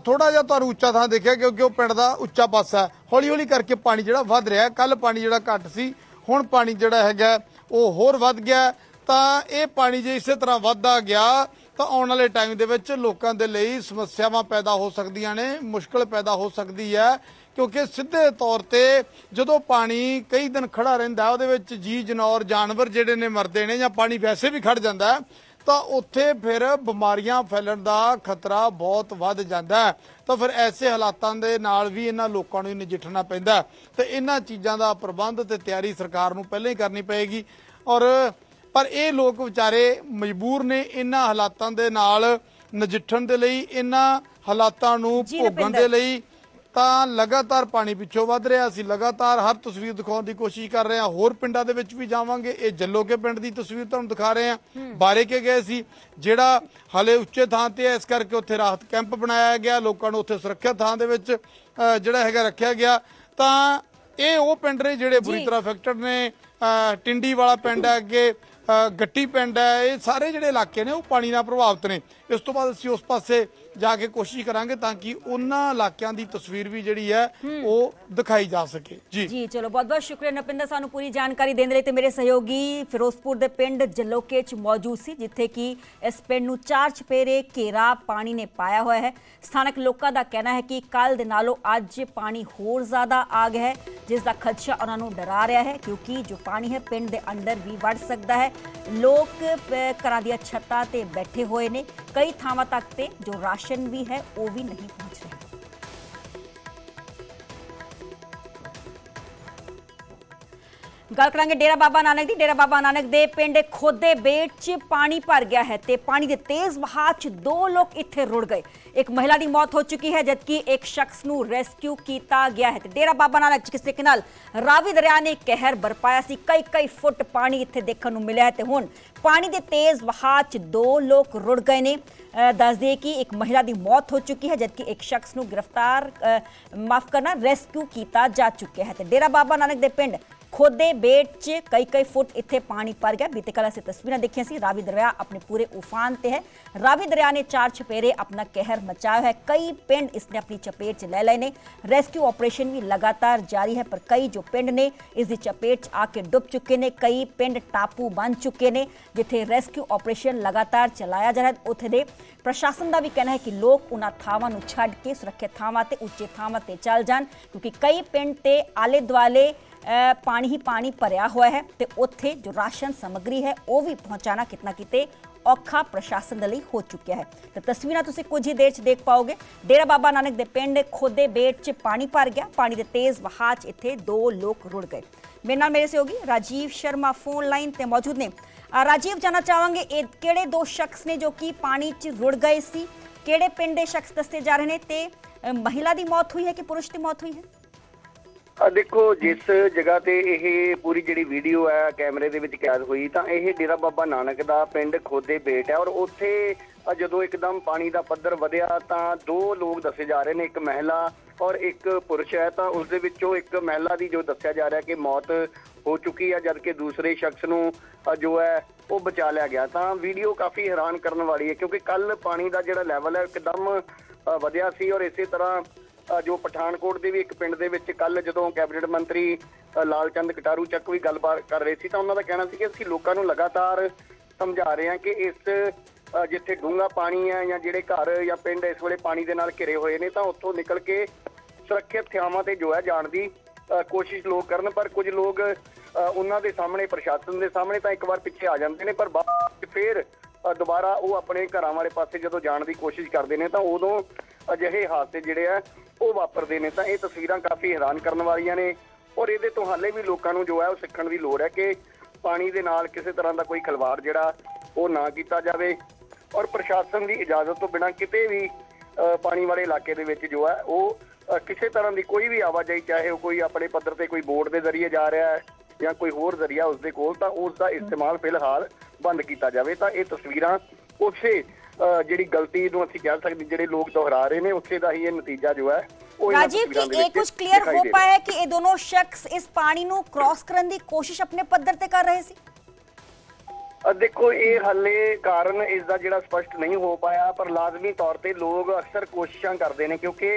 ਥੋੜਾ ਜਿਹਾ ਤੁਹਾਨੂੰ ਉੱਚਾ ਥਾਂ ਦੇਖਿਆ ਕਿਉਂਕਿ ਉਹ ਪਿੰਡ ਦਾ ਉੱਚਾ ਪਾਸਾ ਹੈ। ਹੌਲੀ ਹੌਲੀ ਕਰਕੇ ਪਾਣੀ ਜਿਹੜਾ ਵੱਧ ਰਿਹਾ ਕੱਲ ਪਾਣੀ ਜਿਹੜਾ ਘੱਟ ਸੀ ਹੁਣ ਪਾਣੀ ਜਿਹੜਾ ਹੈਗਾ ਉਹ ਹੋਰ ਵੱਧ ਗਿਆ ਤਾਂ ਇਹ ਪਾਣੀ ਜੇ ਇਸੇ ਤਰ੍ਹਾਂ ਵੱਧਦਾ ਗਿਆ ਤਾਂ ਆਉਣ ਵਾਲੇ ਟਾਈਮ ਦੇ ਵਿੱਚ ਲੋਕਾਂ ਦੇ ਲਈ ਸਮੱਸਿਆਵਾਂ ਪੈਦਾ ਹੋ ਸਕਦੀਆਂ ਨੇ, ਮੁਸ਼ਕਲ ਪੈਦਾ ਹੋ ਸਕਦੀ ਹੈ, ਕਿਉਂਕਿ ਸਿੱਧੇ ਤੌਰ ਤੇ ਜਦੋਂ ਪਾਣੀ ਕਈ ਦਿਨ ਖੜਾ ਰਹਿੰਦਾ ਉਹਦੇ ਵਿੱਚ ਜੀ ਜਨੌਰ, ਜਾਨਵਰ ਜਿਹੜੇ ਨੇ ਮਰਦੇ ਨੇ ਜਾਂ ਪਾਣੀ ਵੈਸੇ ਵੀ ਖੜ ਜਾਂਦਾ ਤਾਂ ਉੱਥੇ ਫਿਰ ਬਿਮਾਰੀਆਂ ਫੈਲਣ ਦਾ ਖਤਰਾ ਬਹੁਤ ਵੱਧ ਜਾਂਦਾ ਤਾਂ ਫਿਰ ਐਸੇ ਹਾਲਾਤਾਂ ਦੇ ਨਾਲ ਵੀ ਇਹਨਾਂ ਲੋਕਾਂ ਨੂੰ ਨਜਿੱਠਣਾ ਪੈਂਦਾ ਹੈ। ਤੇ ਇਹਨਾਂ ਚੀਜ਼ਾਂ ਦਾ ਪ੍ਰਬੰਧ ਤੇ ਤਿਆਰੀ ਸਰਕਾਰ ਨੂੰ ਪਹਿਲਾਂ ਹੀ ਕਰਨੀ ਪਏਗੀ ਔਰ ਪਰ ਇਹ ਲੋਕ ਵਿਚਾਰੇ ਮਜਬੂਰ ਨੇ ਇਹਨਾਂ ਹਾਲਾਤਾਂ ਦੇ ਨਾਲ ਨਜਿੱਠਣ ਦੇ ਲਈ ਇਹਨਾਂ ਹਾਲਾਤਾਂ ਨੂੰ ਭੋਗਣ। ਦੇ ਲਈ ਤਾਂ ਲਗਾਤਾਰ ਪਾਣੀ ਪਿੱਛੋਂ ਵੱਧ ਰਿਹਾ। ਅਸੀਂ ਲਗਾਤਾਰ ਹਰ ਤਸਵੀਰ ਦਿਖਾਉਣ ਦੀ ਕੋਸ਼ਿਸ਼ ਕਰ ਰਹੇ ਹਾਂ। ਹੋਰ ਪਿੰਡਾਂ ਦੇ ਵਿੱਚ ਵੀ ਜਾਵਾਂਗੇ। ਇਹ ਜੱਲੋਕੇ ਪਿੰਡ ਦੀ ਤਸਵੀਰ ਤੁਹਾਨੂੰ ਦਿਖਾ ਰਹੇ ਹਾਂ। ਬਾਰੇ ਕੇ ਗਏ ਸੀ ਜਿਹੜਾ ਹਲੇ ਉੱਚੇ ਥਾਂ ਤੇ ਹੈ ਇਸ ਕਰਕੇ ਉੱਥੇ ਰਾਹਤ ਕੈਂਪ ਬਣਾਇਆ ਗਿਆ। ਲੋਕਾਂ ਨੂੰ ਉੱਥੇ ਸੁਰੱਖਿਅਤ ਥਾਂ ਦੇ ਵਿੱਚ ਜਿਹੜਾ ਹੈਗਾ ਰੱਖਿਆ ਗਿਆ। ਤਾਂ ਇਹ ਉਹ ਪਿੰਡ ਨੇ ਜਿਹੜੇ ਬੁਰੀ ਤਰ੍ਹਾਂ ਅਫੈਕਟਡ ਨੇ। ਟਿੰਡੀ ਵਾਲਾ ਪਿੰਡ ਹੈ ਅੱਗੇ। ਗੱਟੀ ਪਿੰਡ ਹੈ, ਇਹ ਸਾਰੇ ਜਿਹੜੇ ਇਲਾਕੇ ਨੇ ਉਹ ਪਾਣੀ ਨਾਲ ਪ੍ਰਭਾਵਿਤ ਨੇ। ਇਸ ਤੋਂ ਬਾਅਦ ਅਸੀਂ ਉਸ ਪਾਸੇ ਜਾ ਕੇ ਕੋਸ਼ਿਸ਼ ਕਰਾਂਗੇ ਤਾਂ ਕਿ ਉਹਨਾਂ ਇਲਾਕਿਆਂ ਦੀ ਤਸਵੀਰ ਵੀ ਜਿਹੜੀ ਹੈ ਉਹ ਦਿਖਾਈ ਜਾ ਸਕੇ। ਜੀ। ਜੀ ਚਲੋ ਬਹੁਤ ਬਹੁਤ ਸ਼ੁਕਰੀਆ ਨਪਿੰਦਰ ਸਾਨੂੰ ਪੂਰੀ ਜਾਣਕਾਰੀ ਦੇਣ ਦੇ ਲਈ ਤੇ ਮੇਰੇ ਸਹਿਯੋਗੀ ਫਿਰੋਜ਼ਪੁਰ ਦੇ ਪਿੰਡ ਜਲੋਕੇ ਚ ਮੌਜੂਦ ਸੀ ਜਿੱਥੇ ਕਿ ਇਸ ਪਿੰਡ ਨੂੰ ਚਾਰ ਚਪੇਰੇ ਘੇਰਾ ਪਾਣੀ ਨੇ ਪਾਇਆ ਹੋਇਆ ਹੈ। ਸਥਾਨਕ ਲੋਕਾਂ ਦਾ ਕਹਿਣਾ ਹੈ ਕਿ ਕੱਲ ਦੇ ਨਾਲੋਂ ਅੱਜ ਪਾਣੀ ਹੋਰ ਜ਼ਿਆਦਾ ਆ ਗਿਆ ਹੈ ਜਿਸ ਦਾ ਖਦਸ਼ਾ ਉਹਨਾਂ ਨੂੰ ਡਰਾ ਰਿਹਾ ਹੈ ਕਿਉਂਕਿ ਜੋ ਪਾਣੀ ਹੈ ਪਿੰਡ ਦੇ ਅੰਦਰ ਵੀ ਵੜ ਸਕਦਾ ਹੈ। ਲੋਕ ਘਰਾਂ ਦੀਆਂ ਛੱਤਾਂ ਤੇ ਬੈਠੇ ਹੋਏ ਨੇ ਕਈ ਥਾਵਾਂ ਤੱਕ ਤੇ ਜੋ ਰਾਸ਼ਨ ਵੀ ਹੈ ਉਹ ਵੀ ਨਹੀਂ ਪਹੁੰਚ ਰਿਹਾ। ਗੱਲ ਕਰਾਂਗੇ ਡੇਰਾ ਬਾਬਾ ਨਾਨਕ ਦੀ। ਡੇਰਾ ਬਾਬਾ ਨਾਨਕ ਦੇ ਪਿੰਡ ਖੋਦੇ ਬੇਟ 'ਚ ਪਾਣੀ ਭਰ ਗਿਆ ਹੈ ਤੇ ਪਾਣੀ ਦੇ ਤੇਜ਼ ਵਹਾਅ 'ਚ ਦੋ ਲੋਕ ਇੱਥੇ ਰੁੜ ਗਏ। ਇੱਕ ਮਹਿਲਾ ਦੀ ਮੌਤ ਹੋ ਚੁੱਕੀ ਹੈ ਜਦਕਿ ਇੱਕ ਸ਼ਖਸ ਨੂੰ ਰੈਸਕਿਊ ਕੀਤਾ ਗਿਆ ਹੈ। ਤੇ ਡੇਰਾ ਬਾਬਾ ਨਾਨਕ 'ਚ ਕਿਸੇ ਨਾਲ ਰਾਵੀ ਦਰਿਆ ਨੇ ਕਹਿਰ ਬਰਪਾਇਆ ਸੀ। ਕਈ ਕਈ ਫੁੱਟ ਪਾਣੀ ਇੱਥੇ ਦੇਖਣ ਨੂੰ ਮਿਲਿਆ ਹੈ ਤੇ ਹੁਣ ਪਾਣੀ ਦੇ ਤੇਜ਼ ਵਹਾਅ 'ਚ ਦੋ ਲੋਕ ਰੁੜ ਗਏ ਨੇ। ਅ, ਦੱਸ ਦਈਏ ਕਿ ਇੱਕ ਮਹਿਲਾ ਦੀ ਮੌਤ ਹੋ ਚੁੱਕੀ ਹੈ ਜਦਕਿ ਇੱਕ ਸ਼ਖਸ ਨੂੰ ਗ੍ਰਿਫਤਾਰ ਮਾਫ ਕਰਨਾ ਰੈਸਕਿਊ ਕੀਤਾ ਜਾ ਚੁੱਕਿਆ ਹੈ। ਤੇ ਡੇਰਾ ਬਾਬਾ ਨਾਨਕ ਦੇ ਪਿੰਡ ਖੋਦੇ ਬੇਟ 'ਚ ਕਈ ਕਈ ਫੁੱਟ ਇੱਥੇ ਪਾਣੀ ਭਰ ਗਿਆ। ਬੀਤੇ ਕੱਲ੍ਹ ਅਸੀਂ ਤਸਵੀਰਾਂ ਦੇਖੀਆਂ ਸੀ। ਰਾਵੀ ਦਰਿਆ ਆਪਣੇ ਪੂਰੇ ਉਫਾਨ ਤੇ ਹੈ। ਰਾਵੀ ਦਰਿਆ ਨੇ ਚਾਰ ਛਪੇਰੇ ਆਪਣਾ ਕਹਿਰ ਮਚਾਇਆ ਹੈ। ਕਈ ਪਿੰਡ ਇਸਨੇ ਆਪਣੀ ਚਪੇਟ 'ਚ ਲੈ ਲਏ ਨੇ। ਰੈਸਕਿਊ ਆਪਰੇਸ਼ਨ ਵੀ ਲਗਾਤਾਰ ਜਾਰੀ ਹੈ, ਪਰ ਕਈ ਜੋ ਪਿੰਡ ਨੇ ਇਸ ਦੀ ਚਪੇਟ 'ਚ ਆ ਕੇ ਡੁੱਬ ਚੁੱਕੇ ਨੇ। ਕਈ ਪਿੰਡ ਟਾਪੂ ਬਣ ਚੁੱਕੇ ਨੇ, ਜਿੱਥੇ ਰੈਸਕਿਊ ਆਪਰੇਸ਼ਨ ਲਗਾਤਾਰ ਚਲਾਇਆ ਜਾ ਰਿਹਾ ਹੈ। ਉੱਥੇ ਦੇ ਪ੍ਰਸ਼ਾਸਨ ਦਾ ਵੀ ਕਹਿਣਾ ਹੈ ਕਿ ਲੋਕ ਉਹਨਾਂ ਥਾਵਾਂ ਨੂੰ ਛੱਡ ਕੇ ਸੁਰੱਖਿਅਤ ਥਾਵਾਂ ਤੇ ਉੱਚੇ ਥਾਵਾਂ ਤੇ ਚੱਲ ਜਾਣ, ਕਿਉਂਕਿ ਕਈ ਪਿੰਡ ਤੇ ਆਲੇ ਦੁਆਲੇ ਪਾਣੀ ਹੀ ਪਾਣੀ ਭਰਿਆ ਹੋਇਆ ਹੈ ਤੇ ਉੱਥੇ ਜੋ ਰਾਸ਼ਨ ਸਮੱਗਰੀ ਹੈ ਉਹ ਵੀ ਪਹੁੰਚਾਣਾ ਕਿਤਨਾ ਕਿਤੇ ਔਖਾ ਪ੍ਰਸ਼ਾਸਨ ਦੇ ਲਈ ਹੋ ਚੁੱਕਿਆ ਹੈ ਤੇ ਤਸਵੀਰਾਂ ਤੁਸੀਂ ਕੁਝ ਹੀ ਦੇਰ 'ਚ ਦੇਖ ਪਾਓਗੇ ਡੇਰਾ ਬਾਬਾ ਨਾਨਕ ਦੇ ਪਿੰਡ ਖੋਦੇ ਬੇਟ 'ਚ ਪਾਣੀ ਭਰ ਗਿਆ ਪਾਣੀ ਦੇ ਤੇਜ਼ ਵਹਾਅ 'ਚ ਇੱਥੇ ਦੋ ਲੋਕ ਰੁੜ ਗਏ ਮੇਰੇ ਨਾਲ ਮੇਰੇ ਸਹਿਯੋਗੀ ਰਾਜੀਵ ਸ਼ਰਮਾ ਫੋਨ ਲਾਈਨ ਤੇ ਮੌਜੂਦ ਨੇ ਅ, ਰਾਜੀਵ ਜਾਨਣਾ ਚਾਹਾਂਗੇ ਇਹ ਕਿਹੜੇ ਦੋ ਸ਼ਖਸ ਨੇ ਜੋ ਕਿ ਪਾਣੀ 'ਚ ਰੁੜ ਗਏ ਸੀ ਕਿਹੜੇ ਪਿੰਡ ਦੇ ਸ਼ਖਸ ਦੱਸੇ ਜਾ ਰਹੇ ਨੇ ਤੇ ਅ, ਮਹਿਲਾ ਦੀ ਮੌਤ ਹੋਈ ਹੈ ਕਿ ਪੁਰਸ਼ ਦੀ ਮੌਤ ਹੋਈ ਹੈ ਆ ਦੇਖੋ, ਜਿਸ ਜਗ੍ਹਾ ਤੇ ਇਹ ਪੂਰੀ ਜਿਹੜੀ ਵੀਡੀਓ ਹੈ, ਕੈਮਰੇ ਦੇ ਵਿੱਚ ਕੈਦ ਹੋਈ, ਤਾਂ ਇਹ ਡੇਰਾ ਬਾਬਾ ਨਾਨਕ ਦਾ ਪਿੰਡ ਖੋਦੇ ਬੇਟ ਹੈ ਔਰ ਉੱਥੇ ਜਦੋਂ ਇੱਕਦਮ ਪਾਣੀ ਦਾ ਪੱਧਰ ਵਧਿਆ, ਤਾਂ ਦੋ ਲੋਕ ਦੱਸੇ ਜਾ ਰਹੇ ਨੇ, ਇੱਕ ਮਹਿਲਾ ਔਰ ਇੱਕ ਪੁਰਸ਼ ਹੈ, ਤਾਂ ਉਸ ਦੇ ਵਿੱਚੋਂ ਇੱਕ ਮਹਿਲਾ ਦੀ ਜੋ ਦੱਸਿਆ ਜਾ ਰਿਹਾ ਕਿ ਮੌਤ ਹੋ ਚੁੱਕੀ ਹੈ, ਜਦਕਿ ਦੂਸਰੇ ਸ਼ਖਸ ਨੂੰ ਜੋ ਹੈ, ਉਹ ਬਚਾ ਲਿਆ ਗਿਆ। ਤਾਂ ਵੀਡੀਓ ਕਾਫੀ ਹੈਰਾਨ ਕਰਨ ਵਾਲੀ ਹੈ, ਕਿਉਂਕਿ ਕੱਲ ਪਾਣੀ ਦਾ ਜਿਹੜਾ ਲੈਵਲ ਹੈ, ਇੱਕਦਮ ਵਧਿਆ ਸੀ ਔਰ ਇਸੇ ਤਰ੍ਹਾਂ ਜੋ ਪਠਾਨਕੋਟ ਦੇ ਵੀ ਇੱਕ ਪਿੰਡ ਦੇ ਵਿੱਚ ਕੱਲ ਜਦੋਂ ਕੈਬਨਿਟ ਮੰਤਰੀ ਅ, ਲਾਲਚੰਦ ਕਟਾਰੂ ਚੱਕ ਵੀ ਗੱਲਬਾਤ ਕਰ ਰਹੇ ਸੀ ਤਾਂ ਉਹਨਾਂ ਦਾ ਕਹਿਣਾ ਸੀ ਕਿ ਅਸੀਂ ਲੋਕਾਂ ਨੂੰ ਲਗਾਤਾਰ ਸਮਝਾ ਰਹੇ ਹਾਂ ਕਿ ਇਸ ਜਿੱਥੇ ਡੂੰਘਾ ਪਾਣੀ ਹੈ ਜਾਂ ਜਿਹੜੇ ਘਰ ਜਾਂ ਪਿੰਡ ਇਸ ਵੇਲੇ ਪਾਣੀ ਦੇ ਨਾਲ ਘਿਰੇ ਹੋਏ ਨੇ ਤਾਂ ਉੱਥੋਂ ਨਿਕਲ ਕੇ ਸੁਰੱਖਿਅਤ ਥਾਵਾਂ ਤੇ ਜੋ ਹੈ ਜਾਣ ਦੀ ਅ, ਕੋਸ਼ਿਸ਼ ਲੋਕ ਕਰਨ ਪਰ ਕੁਝ ਲੋਕ ਉਹਨਾਂ ਦੇ ਸਾਹਮਣੇ ਪ੍ਰਸ਼ਾਸਨ ਦੇ ਸਾਹਮਣੇ ਤਾਂ ਇੱਕ ਵਾਰ ਪਿੱਛੇ ਆ ਜਾਂਦੇ ਨੇ ਪਰ ਬਾਅਦ 'ਚ ਦੁਬਾਰਾ ਉਹ ਆਪਣੇ ਘਰਾਂ ਵਾਲੇ ਪਾਸੇ ਜਦੋਂ ਜਾਣ ਦੀ ਕੋਸ਼ਿਸ਼ ਕਰਦੇ ਨੇ ਤਾਂ ਉਦੋਂ ਅਜਿਹੇ ਹਾਦਸੇ ਜਿਹੜੇ ਆ ਉਹ ਵਾਪਰਦੇ ਨੇ ਤਾਂ ਇਹ ਤਸਵੀਰਾਂ ਕਾਫੀ ਹੈਰਾਨ ਕਰਨ ਵਾਲੀਆਂ ਨੇ ਔਰ ਇਹਦੇ ਤੋਂ ਹਾਲੇ ਵੀ ਲੋਕਾਂ ਨੂੰ ਜੋ ਹੈ ਉਹ ਸਿੱਖਣ ਦੀ ਲੋੜ ਹੈ ਕਿ ਪਾਣੀ ਦੇ ਨਾਲ ਕਿਸੇ ਤਰ੍ਹਾਂ ਦਾ ਕੋਈ ਖਿਲਵਾੜ ਜਿਹੜਾ ਉਹ ਨਾ ਕੀਤਾ ਜਾਵੇ ਔਰ ਪ੍ਰਸ਼ਾਸਨ ਦੀ ਇਜਾਜ਼ਤ ਤੋਂ ਬਿਨਾਂ ਕਿਤੇ ਵੀ ਅ, ਪਾਣੀ ਵਾਲੇ ਇਲਾਕੇ ਦੇ ਵਿੱਚ ਜੋ ਹੈ ਉਹ ਕਿਸੇ ਤਰ੍ਹਾਂ ਦੀ ਕੋਈ ਵੀ ਆਵਾਜਾਈ ਚਾਹੇ ਉਹ ਕੋਈ ਆਪਣੇ ਪੱਧਰ ਤੇ ਕੋਈ ਬੋਰਡ ਦੇ ਜ਼ਰੀਏ ਜਾ ਰਿਹਾ ਹੈ ਜਾਂ ਕੋਈ ਹੋਰ ਜ਼ਰੀਆ ਉਸ ਦੇ ਕੋਲ ਤਾਂ ਉਸ ਦਾ ਇਸਤੇਮਾਲ ਫਿਲਹਾਲ ਬੰਦ ਕੀਤਾ ਜਾਵੇ ਤਾਂ ਇਹ ਤਸਵੀਰਾਂ ਉਸੇ ਜਿਹੜੀ ਗਲਤੀ ਨੂੰ ਅਸੀਂ ਕਹਿ ਸਕਦੇ ਜਿਹੜੇ ਲੋਕ ਦੁਹਰਾ ਰਹੇ ਨੇ ਉਸੇ ਦਾ ਹੀ ਇਹ ਨਤੀਜਾ ਜੋ ਹੈ ਰਾਜੀਵ ਦੇ ਇਹ ਕੁਝ ਕਲੀਅਰ ਹੋ। ਪਾਇਆ ਹੈ ਕਿ ਇਹ ਦੋਨੋਂ ਸ਼ਖਸ ਇਸ ਪਾਣੀ ਨੂੰ ਕ੍ਰਾਸ ਕਰਨ ਦੀ ਕੋਸ਼ਿਸ਼ ਆਪਣੇ ਪੱਧਰ ਤੇ ਕਰ ਰਹੇ ਸੀ ਦੇਖੋ ਇਹ ਹਾਲੇ ਕਾਰਨ ਇਸ ਦਾ ਜਿਹੜਾ ਸਪਸ਼ਟ ਨਹੀਂ ਹੋ ਪਾਇਆ ਪਰ ਲਾਜ਼ਮੀ ਤੌਰ ਤੇ ਲੋਕ ਅਕਸਰ ਕੋਸ਼ਿਸ਼ਾਂ ਕਰਦੇ ਨੇ ਕਿਉਂਕਿ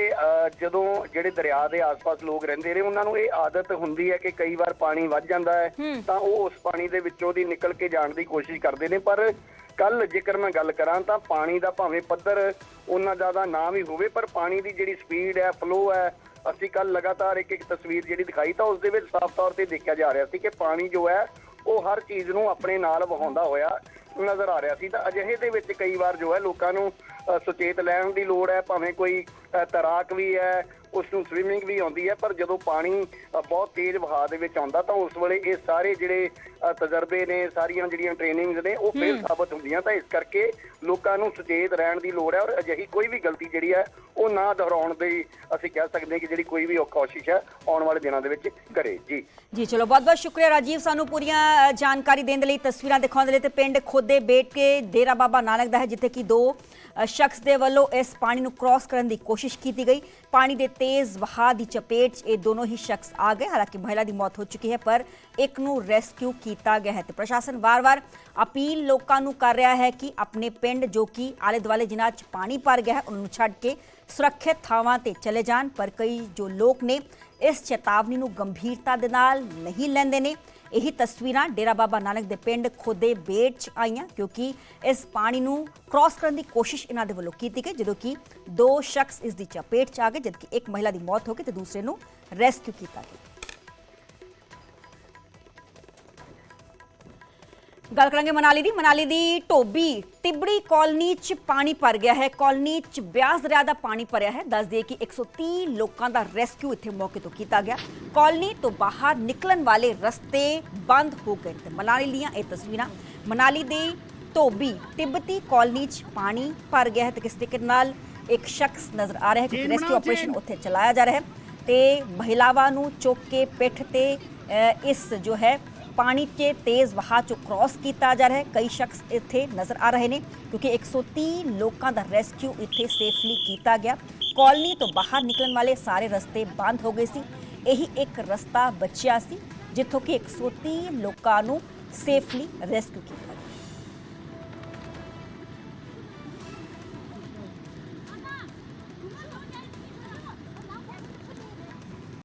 ਜਦੋਂ ਜਿਹੜੇ ਦਰਿਆ ਦੇ ਆਸ-ਪਾਸ ਲੋਕ ਰਹਿੰਦੇ ਨੇ ਉਹਨਾਂ ਨੂੰ ਇਹ ਆਦਤ ਹੁੰਦੀ ਹੈ ਕਿ ਕਈ ਵਾਰ ਪਾਣੀ ਵੱਧ ਜਾਂਦਾ ਹੈ ਤਾਂ ਉਹ ਉਸ ਪਾਣੀ ਦੇ ਵਿੱਚੋਂ ਦੀ ਨਿਕਲ ਕੇ ਜਾਣ ਦੀ ਕੋਸ਼ਿਸ਼ ਕਰਦੇ ਨੇ ਪਰ ਕੱਲ ਜੇਕਰ ਮੈਂ ਗੱਲ ਕਰਾਂ ਤਾਂ ਪਾਣੀ ਦਾ ਭਾਵੇਂ ਪੱਧਰ ਉਹਨਾਂ ਜ਼ਿਆਦਾ ਨਾ ਵੀ ਹੋਵੇ ਪਰ ਪਾਣੀ ਦੀ ਜਿਹੜੀ ਸਪੀਡ ਹੈ ਫਲੋ ਹੈ ਅਸੀਂ ਕੱਲ ਲਗਾਤਾਰ ਇੱਕ ਇੱਕ ਤਸਵੀਰ ਜਿਹੜੀ ਦਿਖਾਈ ਤਾਂ ਉਸ ਦੇ ਵਿੱਚ ਸਾਫ਼ ਤੌਰ ਤੇ ਦੇਖਿਆ ਜਾ ਰਿਹਾ ਸੀ ਕਿ ਪਾਣੀ ਜੋ ਹੈ ਉਹ ਹਰ ਚੀਜ਼ ਨੂੰ ਆਪਣੇ ਨਾਲ ਵਹਾਉਂਦਾ ਹੋਇਆ ਨਜ਼ਰ ਆ ਰਿਹਾ ਸੀ। ਤਾਂ ਅਜਿਹੇ ਦੇ ਵਿੱਚ ਕਈ ਵਾਰ ਜੋ ਹੈ ਲੋਕਾਂ ਨੂੰ ਸੁਚੇਤ ਲੈਣ ਦੀ ਲੋੜ ਹੈ ਭਾਵੇਂ ਕੋਈ ਅ, ਤੈਰਾਕ ਵੀ ਹੈ ਉਸ ਨੂੰ ਸਵਿਮਿੰਗ ਵੀ ਆਉਂਦੀ ਹੈ ਪਰ ਜਦੋਂ ਪਾਣੀ ਬਹੁਤ ਤੇਜ਼ ਵਹਾਅ ਦੇ ਵਿੱਚ ਆਉਂਦਾ ਤਾਂ ਉਸ ਵੇਲੇ ਇਹ ਸਾਰੇ ਜਿਹੜੇ ਤਜਰਬੇ ਨੇ ਸਾਰੀਆਂ ਜਿਹੜੀਆਂ ਟ੍ਰੇਨਿੰਗਸ ਨੇ ਉਹ ਫੇਲ ਸਾਬਤ ਹੁੰਦੀਆਂ ਤਾਂ ਇਸ ਕਰਕੇ ਲੋਕਾਂ ਨੂੰ ਸੁਚੇਤ ਰਹਿਣ ਦੀ ਲੋੜ ਹੈ ਔਰ ਅਜਿਹੀ ਕੋਈ ਵੀ ਗਲਤੀ ਜਿਹੜੀ ਹੈ ਉਹ ਨਾ ਦੁਹਰਾਉਣ ਦੀ ਅਸੀਂ ਕਹਿ ਸਕਦੇ ਹਾਂ ਕਿ ਜਿਹੜੀ ਕੋਈ ਵੀ ਕੋਸ਼ਿਸ਼ ਹੈ ਆਉਣ ਵਾਲੇ ਦਿਨਾਂ ਦੇ ਵਿੱਚ ਕਰੇ। ਜੀ। ਜੀ ਚਲੋ ਬਹੁਤ ਬਹੁਤ ਸ਼ੁਕਰੀਆ ਰਾਜੀਵ ਸਾਨੂੰ ਪੂਰੀਆਂ ਜਾਣਕਾਰੀ ਦੇਣ ਦੇ ਲਈ ਤਸਵੀਰਾਂ ਦਿਖਾਉਣ ਦੇ ਲਈ ਤੇ ਪਿੰਡ ਖੋਦੇ ਬੇਟ ਕੇ ਡੇਰਾ ਬਾਬਾ ਨਾਨਕ ਦਾ ਹੈ ਜਿੱਥੇ ਕਿ ਦੋ ਸ਼ਖਸ ਦੇ ਵੱਲੋਂ ਇਸ ਪਾਣੀ ਨੂੰ ਕ੍ਰਾਸ ਕਰਨ ਦੀ ਕੋਸ਼ਿਸ਼ ਕੀਤੀ ਗਈ। ਪਾਣੀ ਦੇ ਤੇਜ਼ ਵਹਾਅ ਦੀ ਚਪੇਟ 'ਚ ਇਹ ਦੋਨੋਂ ਹੀ ਸ਼ਖਸ ਆ ਗਏ। ਹਾਲਾਂਕਿ ਮਹਿਲਾ ਦੀ ਮੌਤ ਹੋ ਚੁੱਕੀ ਹੈ, ਪਰ ਇੱਕ ਨੂੰ ਰੈਸਕਿਊ ਕੀਤਾ ਗਿਆ ਹੈ ਤੇ ਪ੍ਰਸ਼ਾਸਨ ਵਾਰ-ਵਾਰ ਅਪੀਲ ਲੋਕਾਂ ਨੂੰ ਕਰ ਰਿਹਾ ਹੈ ਕਿ ਆਪਣੇ ਪਿੰਡ ਜੋ ਕਿ ਆਲੇ ਦੁਆਲੇ ਜਿਨ੍ਹਾਂ 'ਚ ਪਾਣੀ ਭਰ ਗਿਆ ਹੈ, ਉਹਨਾਂ ਨੂੰ ਛੱਡ ਕੇ ਸੁਰੱਖਿਅਤ ਥਾਵਾਂ ਤੇ ਚਲੇ ਜਾਣ। ਪਰ ਕਈ ਜੋ ਲੋਕ ਨੇ ਇਸ ਚੇਤਾਵਨੀ ਨੂੰ ਗੰਭੀਰਤਾ ਦੇ ਨਾਲ ਨਹੀਂ ਲੈਂਦੇ ਨੇ। ਇਹੀ ਤਸਵੀਰਾਂ ਡੇਰਾ ਬਾਬਾ ਨਾਨਕ ਦੇ ਪਿੰਡ ਖੋਦੇ ਬੇਟ ਚ ਆਈਆਂ, ਕਿਉਂਕਿ ਇਸ ਪਾਣੀ ਨੂੰ ਕ੍ਰਾਸ ਕਰਨ ਦੀ ਕੋਸ਼ਿਸ਼ ਇਹਨਾਂ ਦੇ ਵੱਲੋਂ ਕੀਤੀ ਗਈ, ਜਦੋਂ ਕਿ ਦੋ ਸ਼ਖਸ ਇਸ ਦੀ ਚਪੇਟ ਚ ਆ ਗਏ, ਜਦਕਿ ਇੱਕ ਮਹਿਲਾ ਦੀ ਮੌਤ ਹੋ ਗਈ ਤੇ ਦੂਸਰੇ ਨੂੰ ਰੈਸਕਿਊ ਕੀਤਾ ਗਿਆ। ਗੱਲ ਕਰਾਂਗੇ ਮਨਾਲੀ ਦੀ। ਮਨਾਲੀ ਦੀ ਢੋਬੀ ਤਿਬੜੀ ਕਾਲਨੀ ਚ ਪਾਣੀ ਭਰ ਗਿਆ ਹੈ। ਕਾਲਨੀ ਚ ਬਿਆਸ ਦਰਿਆ ਦਾ ਪਾਣੀ ਭਰਿਆ ਹੈ। ਦੱਸ ਦਈਏ ਕਿ 130 ਲੋਕਾਂ ਦਾ ਰੈਸਕਿਊ ਇੱਥੇ ਮੌਕੇ ਤੋਂ ਕੀਤਾ ਗਿਆ। ਕਾਲਨੀ ਤੋਂ ਬਾਹਰ ਨਿਕਲਣ ਵਾਲੇ ਰਸਤੇ ਬੰਦ ਹੋ ਗਏ ਤੇ ਮਨਾਲੀ ਦੀਆਂ ਇਹ ਤਸਵੀਰਾਂ। ਮਨਾਲੀ ਦੇ ਢੋਬੀ ਤਿੱਬਤੀ ਕਾਲਨੀ ਚ ਪਾਣੀ ਭਰ ਗਿਆ ਹੈ। ਤੇ ਕਿਸ ਤਰੀਕੇ ਨਾਲ ਇੱਕ ਸ਼ਖਸ ਨਜ਼ਰ ਆ ਰਿਹਾ ਹੈ ਕਿ ਰੈਸਕਿਊ ਆਪਰੇਸ਼ਨ ਉੱਥੇ ਚਲਾਇਆ ਜਾ ਰਿਹਾ ਹੈ। ਤੇ ਮਹਿਲਾਵਾਂ ਨੂੰ ਚੁੱਕ ਕੇ ਪਿੱਠ ਤੇ ਇਸ ਜੋ ਹੈ ਪਾਣੀ ਕੇ ਤੇਜ਼ ਵਹਾਅ ਚੋਂ ਕ੍ਰਾਸ ਕੀਤਾ ਜਾ ਰਿਹਾ ਹੈ ਕਈ ਸ਼ਖਸ ਇੱਥੇ ਨਜ਼ਰ ਆ ਰਹੇ ਨੇ ਕਿਉਂਕਿ 130 ਲੋਕਾਂ ਦਾ ਰੈਸਕਿਊ ਇੱਥੇ ਸੇਫਲੀ ਕੀਤਾ ਗਿਆ ਕਾਲਨੀ ਤੋਂ ਬਾਹਰ ਨਿਕਲਣ ਵਾਲੇ ਸਾਰੇ ਰਸਤੇ ਬੰਦ ਹੋ ਗਏ ਸੀ ਇਹੀ ਇੱਕ ਰਸਤਾ ਬਚਿਆ ਸੀ ਜਿੱਥੋਂ ਕਿ 130 ਲੋਕਾਂ ਨੂੰ ਸੇਫਲੀ ਰੈਸਕਿਊ ਕੀਤਾ